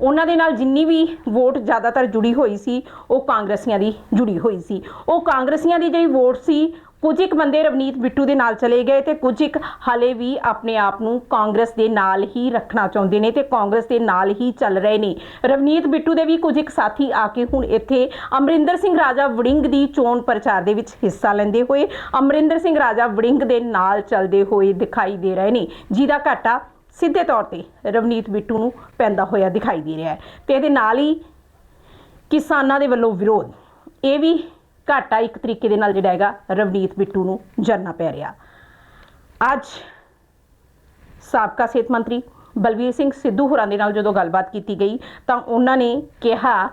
ਉਹਨਾਂ ਦੇ ਨਾਲ ਜਿੰਨੀ ਵੀ ਵੋਟ ਜ਼ਿਆਦਾਤਰ ਜੁੜੀ ਹੋਈ ਸੀ, ਉਹ ਕਾਂਗਰਸੀਆਂ ਦੀ ਜੁੜੀ ਹੋਈ ਸੀ। ਉਹ ਕਾਂਗਰਸੀਆਂ ਦੀ ਜਿਹੜੀ ਵੋਟ ਸੀ ਕੁਝ ਇੱਕ ਬੰਦੇ ਰਵਨੀਤ ਬਿੱਟੂ ਦੇ ਨਾਲ ਚਲੇ ਗਏ ਤੇ ਕੁਝ ਇੱਕ ਹਲੇ ਵੀ ਆਪਣੇ ਆਪ ਨੂੰ ਕਾਂਗਰਸ ਦੇ ਨਾਲ ਹੀ ਰੱਖਣਾ ਚਾਹੁੰਦੇ ਨੇ ਤੇ ਕਾਂਗਰਸ ਦੇ ਨਾਲ ਹੀ ਚੱਲ ਰਹੇ ਨੇ। ਰਵਨੀਤ ਬਿੱਟੂ ਦੇ ਵੀ ਕੁਝ ਇੱਕ ਸਾਥੀ ਆ ਕੇ ਹੁਣ ਇੱਥੇ ਅਮਰਿੰਦਰ ਸਿੰਘ ਰਾਜਾ ਵੜਿੰਗ ਦੀ ਚੋਣ ਪ੍ਰਚਾਰ ਦੇ ਵਿੱਚ ਹਿੱਸਾ ਲੈਂਦੇ ਹੋਏ, ਅਮਰਿੰਦਰ ਸਿੰਘ ਰਾਜਾ ਵੜਿੰਗ ਦੇ ਨਾਲ ਚੱਲਦੇ ਹੋਏ ਦਿਖਾਈ ਦੇ ਰਹੇ ਨੇ। ਜਿਹਦਾ ਘਾਟਾ ਸਿੱਧੇ ਤੌਰ ਤੇ ਰਵਨੀਤ ਬਿੱਟੂ ਨੂੰ ਪੈਂਦਾ ਹੋਇਆ ਦਿਖਾਈ ਦੇ ਰਿਹਾ ਹੈ ਤੇ ਇਹਦੇ ਨਾਲ ਹੀ ਕਿਸਾਨਾਂ ਦੇ ਵੱਲੋਂ ਵਿਰੋਧ। ਇਹ ਵੀ ਘਾਟਾ ਇੱਕ ਤਰੀਕੇ ਦੇ ਨਾਲ ਜਿਹੜਾ ਹੈਗਾ ਰਵਨੀਤ ਬਿੱਟੂ ਨੂੰ ਜਰਨਾ ਪੈ ਰਿਹਾ। ਅੱਜ ਸਾਬਕਾ ਸਿਹਤ ਮੰਤਰੀ ਬਲਵੀਰ ਸਿੰਘ ਸਿੱਧੂ ਹੋਰਾਂ ਦੇ ਨਾਲ ਜਦੋਂ ਗੱਲਬਾਤ ਕੀਤੀ ਗਈ ਤਾਂ ਉਹਨਾਂ ਨੇ ਕਿਹਾ,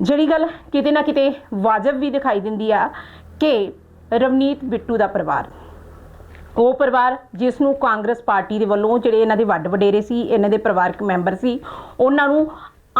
ਜਿਹੜੀ ਗੱਲ ਕਿਤੇ ਨਾ ਕਿਤੇ ਵਾਜਬ ਵੀ ਦਿਖਾਈ ਦਿੰਦੀ ਆ ਕਿ ਰਵਨੀਤ ਬਿੱਟੂ ਦਾ ਪਰਿਵਾਰ, ਉਹ ਪਰਿਵਾਰ ਜਿਸ ਨੂੰ ਕਾਂਗਰਸ ਪਾਰਟੀ ਦੇ ਵੱਲੋਂ ਜਿਹੜੇ ਇਹਨਾਂ ਦੇ ਵੱਡ ਵਡੇਰੇ ਸੀ, ਇਹਨਾਂ ਦੇ ਪਰਿਵਾਰਕ ਮੈਂਬਰ ਸੀ, ਉਹਨਾਂ ਨੂੰ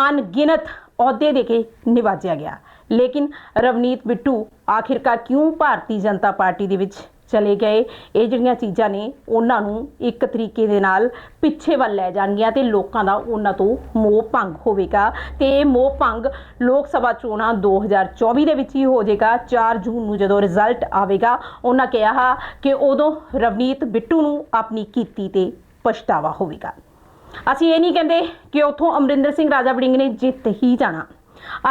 ਅਣਗਿਣਤ ਅਹੁਦੇ ਦੇ ਕੇ ਨਿਵਾਜਿਆ ਗਿਆ। ਲੇਕਿਨ ਰਵਨੀਤ ਬਿੱਟੂ ਆਖਿਰਕਾਰ ਕਿਉਂ ਭਾਰਤੀ ਜਨਤਾ ਪਾਰਟੀ ਦੇ ਵਿੱਚ ਚਲੇ ਗਏ? ਇਹ ਜਿਹੜੀਆਂ ਚੀਜ਼ਾਂ ਨੇ, ਉਹਨਾਂ ਨੂੰ ਇੱਕ ਤਰੀਕੇ ਦੇ ਨਾਲ ਪਿੱਛੇ ਵੱਲ ਲੈ ਜਾਣਗੀਆਂ ਤੇ ਲੋਕਾਂ ਦਾ ਉਹਨਾਂ ਤੋਂ ਮੋਹ ਭੰਗ ਹੋਵੇਗਾ। ਤੇ ਇਹ ਮੋਹ ਭੰਗ ਲੋਕ ਸਭਾ ਚੋਣਾਂ 2024 ਦੇ ਵਿੱਚ ਹੀ ਹੋ ਜਾਏਗਾ। 4 ਜੂਨ ਨੂੰ ਜਦੋਂ ਰਿਜ਼ਲਟ ਆਵੇਗਾ, ਉਹਨਾਂ ਕਿਹਾ ਕਿ ਉਦੋਂ ਰਵਨੀਤ ਬਿੱਟੂ ਨੂੰ ਆਪਣੀ ਕੀਤੀ ਤੇ ਪਛਤਾਵਾ ਹੋਵੇਗਾ। ਅਸੀਂ ਇਹ ਨਹੀਂ ਕਹਿੰਦੇ ਕਿ ਉਥੋਂ ਅਮਰਿੰਦਰ ਸਿੰਘ, ਰਾਜਾ ਵੜਿੰਗ ਨੇ ਜਿੱਤ ਹੀ ਜਾਣਾ।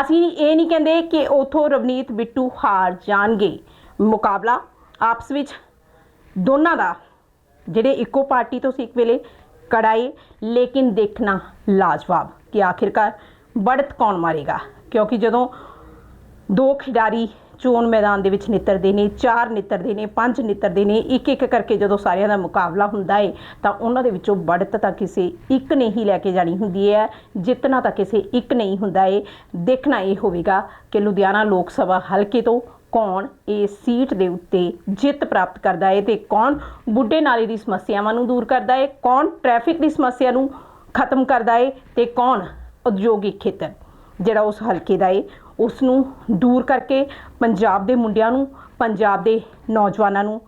ਅਸੀਂ ਇਹ ਨਹੀਂ ਕਹਿੰਦੇ ਕਿ ਉਥੋਂ ਰਵਨੀਤ, ਬਿੱਟੂ ਹਾਰ ਜਾਣਗੇ। ਮੁਕਾਬਲਾ ਆਪਸ ਵਿੱਚ ਦੋਨਾਂ ਦਾ, ਜਿਹੜੇ ਇੱਕੋ ਪਾਰਟੀ ਤੋਂ ਸੀ ਇੱਕ ਵੇਲੇ, ਕੜਾਏ, ਲੇਕਿਨ ਦੇਖਣਾ ਲਾਜਵਾਬ ਕਿ ਆਖਿਰਕਾਰ ਬੜਤ ਕੌਣ ਮਾਰੇਗਾ। ਕਿਉਂਕਿ ਜਦੋਂ ਦੋ ਖਿਡਾਰੀ ਚੋਣ ਮੈਦਾਨ ਦੇ ਵਿੱਚ ਨਿੱਤਰਦੇ ਨੇ, ਚਾਰ ਨਿੱਤਰਦੇ ਨੇ, ਪੰਜ ਨਿੱਤਰਦੇ ਨੇ ਇੱਕ ਇੱਕ ਕਰਕੇ ਜਦੋਂ ਸਾਰਿਆਂ ਦਾ ਮੁਕਾਬਲਾ ਹੁੰਦਾ ਏ, ਤਾਂ ਉਹਨਾਂ ਦੇ ਵਿੱਚੋਂ ਬੜਤ ਤਾਂ ਕਿਸੇ ਇੱਕ ਨੇ ਹੀ ਲੈ ਕੇ ਜਾਣੀ ਹੁੰਦੀ ਹੈ ਜਿੱਤਣਾ ਤਾਂ ਕਿਸੇ ਇੱਕ ਨਹੀਂ ਹੁੰਦਾ ਏ। ਦੇਖਣਾ ਇਹ ਹੋਵੇਗਾ ਕਿ ਲੁਧਿਆਣਾ ਲੋਕ ਸਭਾ ਹਲਕੇ ਤੋਂ ਕੌਣ ਇਹ ਸੀਟ ਦੇ ਉੱਤੇ ਜਿੱਤ ਪ੍ਰਾਪਤ ਕਰਦਾ ਏ ਤੇ ਕੌਣ ਬੁੱਢੇ ਨਾਲੇ ਦੀ ਸਮੱਸਿਆਵਾਂ ਨੂੰ ਦੂਰ ਕਰਦਾ ਏ, ਕੌਣ ਟ੍ਰੈਫਿਕ ਦੀ ਸਮੱਸਿਆ ਨੂੰ ਖਤਮ ਕਰਦਾ ਏ ਤੇ ਕੌਣ ਉਦਯੋਗਿਕ ਖੇਤਰ। ਜਿਹੜਾ ਉਸ ਹਲਕੇ ਦਾ ਏ ਉਸ ਨੂੰ ਦੂਰ ਕਰਕੇ ਪੰਜਾਬ ਦੇ ਮੁੰਡਿਆਂ ਨੂੰ, ਪੰਜਾਬ ਦੇ ਨੌਜਵਾਨਾਂ ਨੂੰ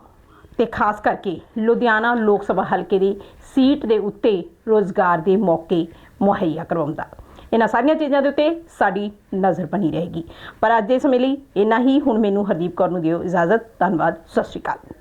ਤੇ ਖਾਸ ਕਰਕੇ ਲੁਧਿਆਣਾ ਲੋਕ ਸਭਾ ਹਲਕੇ ਦੀ ਸੀਟ ਦੇ ਉੱਤੇ ਰੋਜ਼ਗਾਰ ਦੇ ਮੌਕੇ ਮੁਹੱਈਆ ਕਰਵਾਉਂਦਾ। ਇਹਨਾਂ ਸਾਰੀਆਂ ਚੀਜ਼ਾਂ ਦੇ ਉੱਤੇ ਸਾਡੀ ਨਜ਼ਰ ਬਣੀ ਰਹੇਗੀ। ਪਰ ਅੱਜ ਦੇ ਸਮੇਂ ਲਈ ਇੰਨਾ ਹੀ। ਹੁਣ ਮੈਨੂੰ ਹਰਦੀਪ ਕੌਰ ਨੂੰ ਦਿਓ ਇਜਾਜ਼ਤ। ਧੰਨਵਾਦ। ਸਤਿ ਸ਼੍ਰੀ ਅਕਾਲ।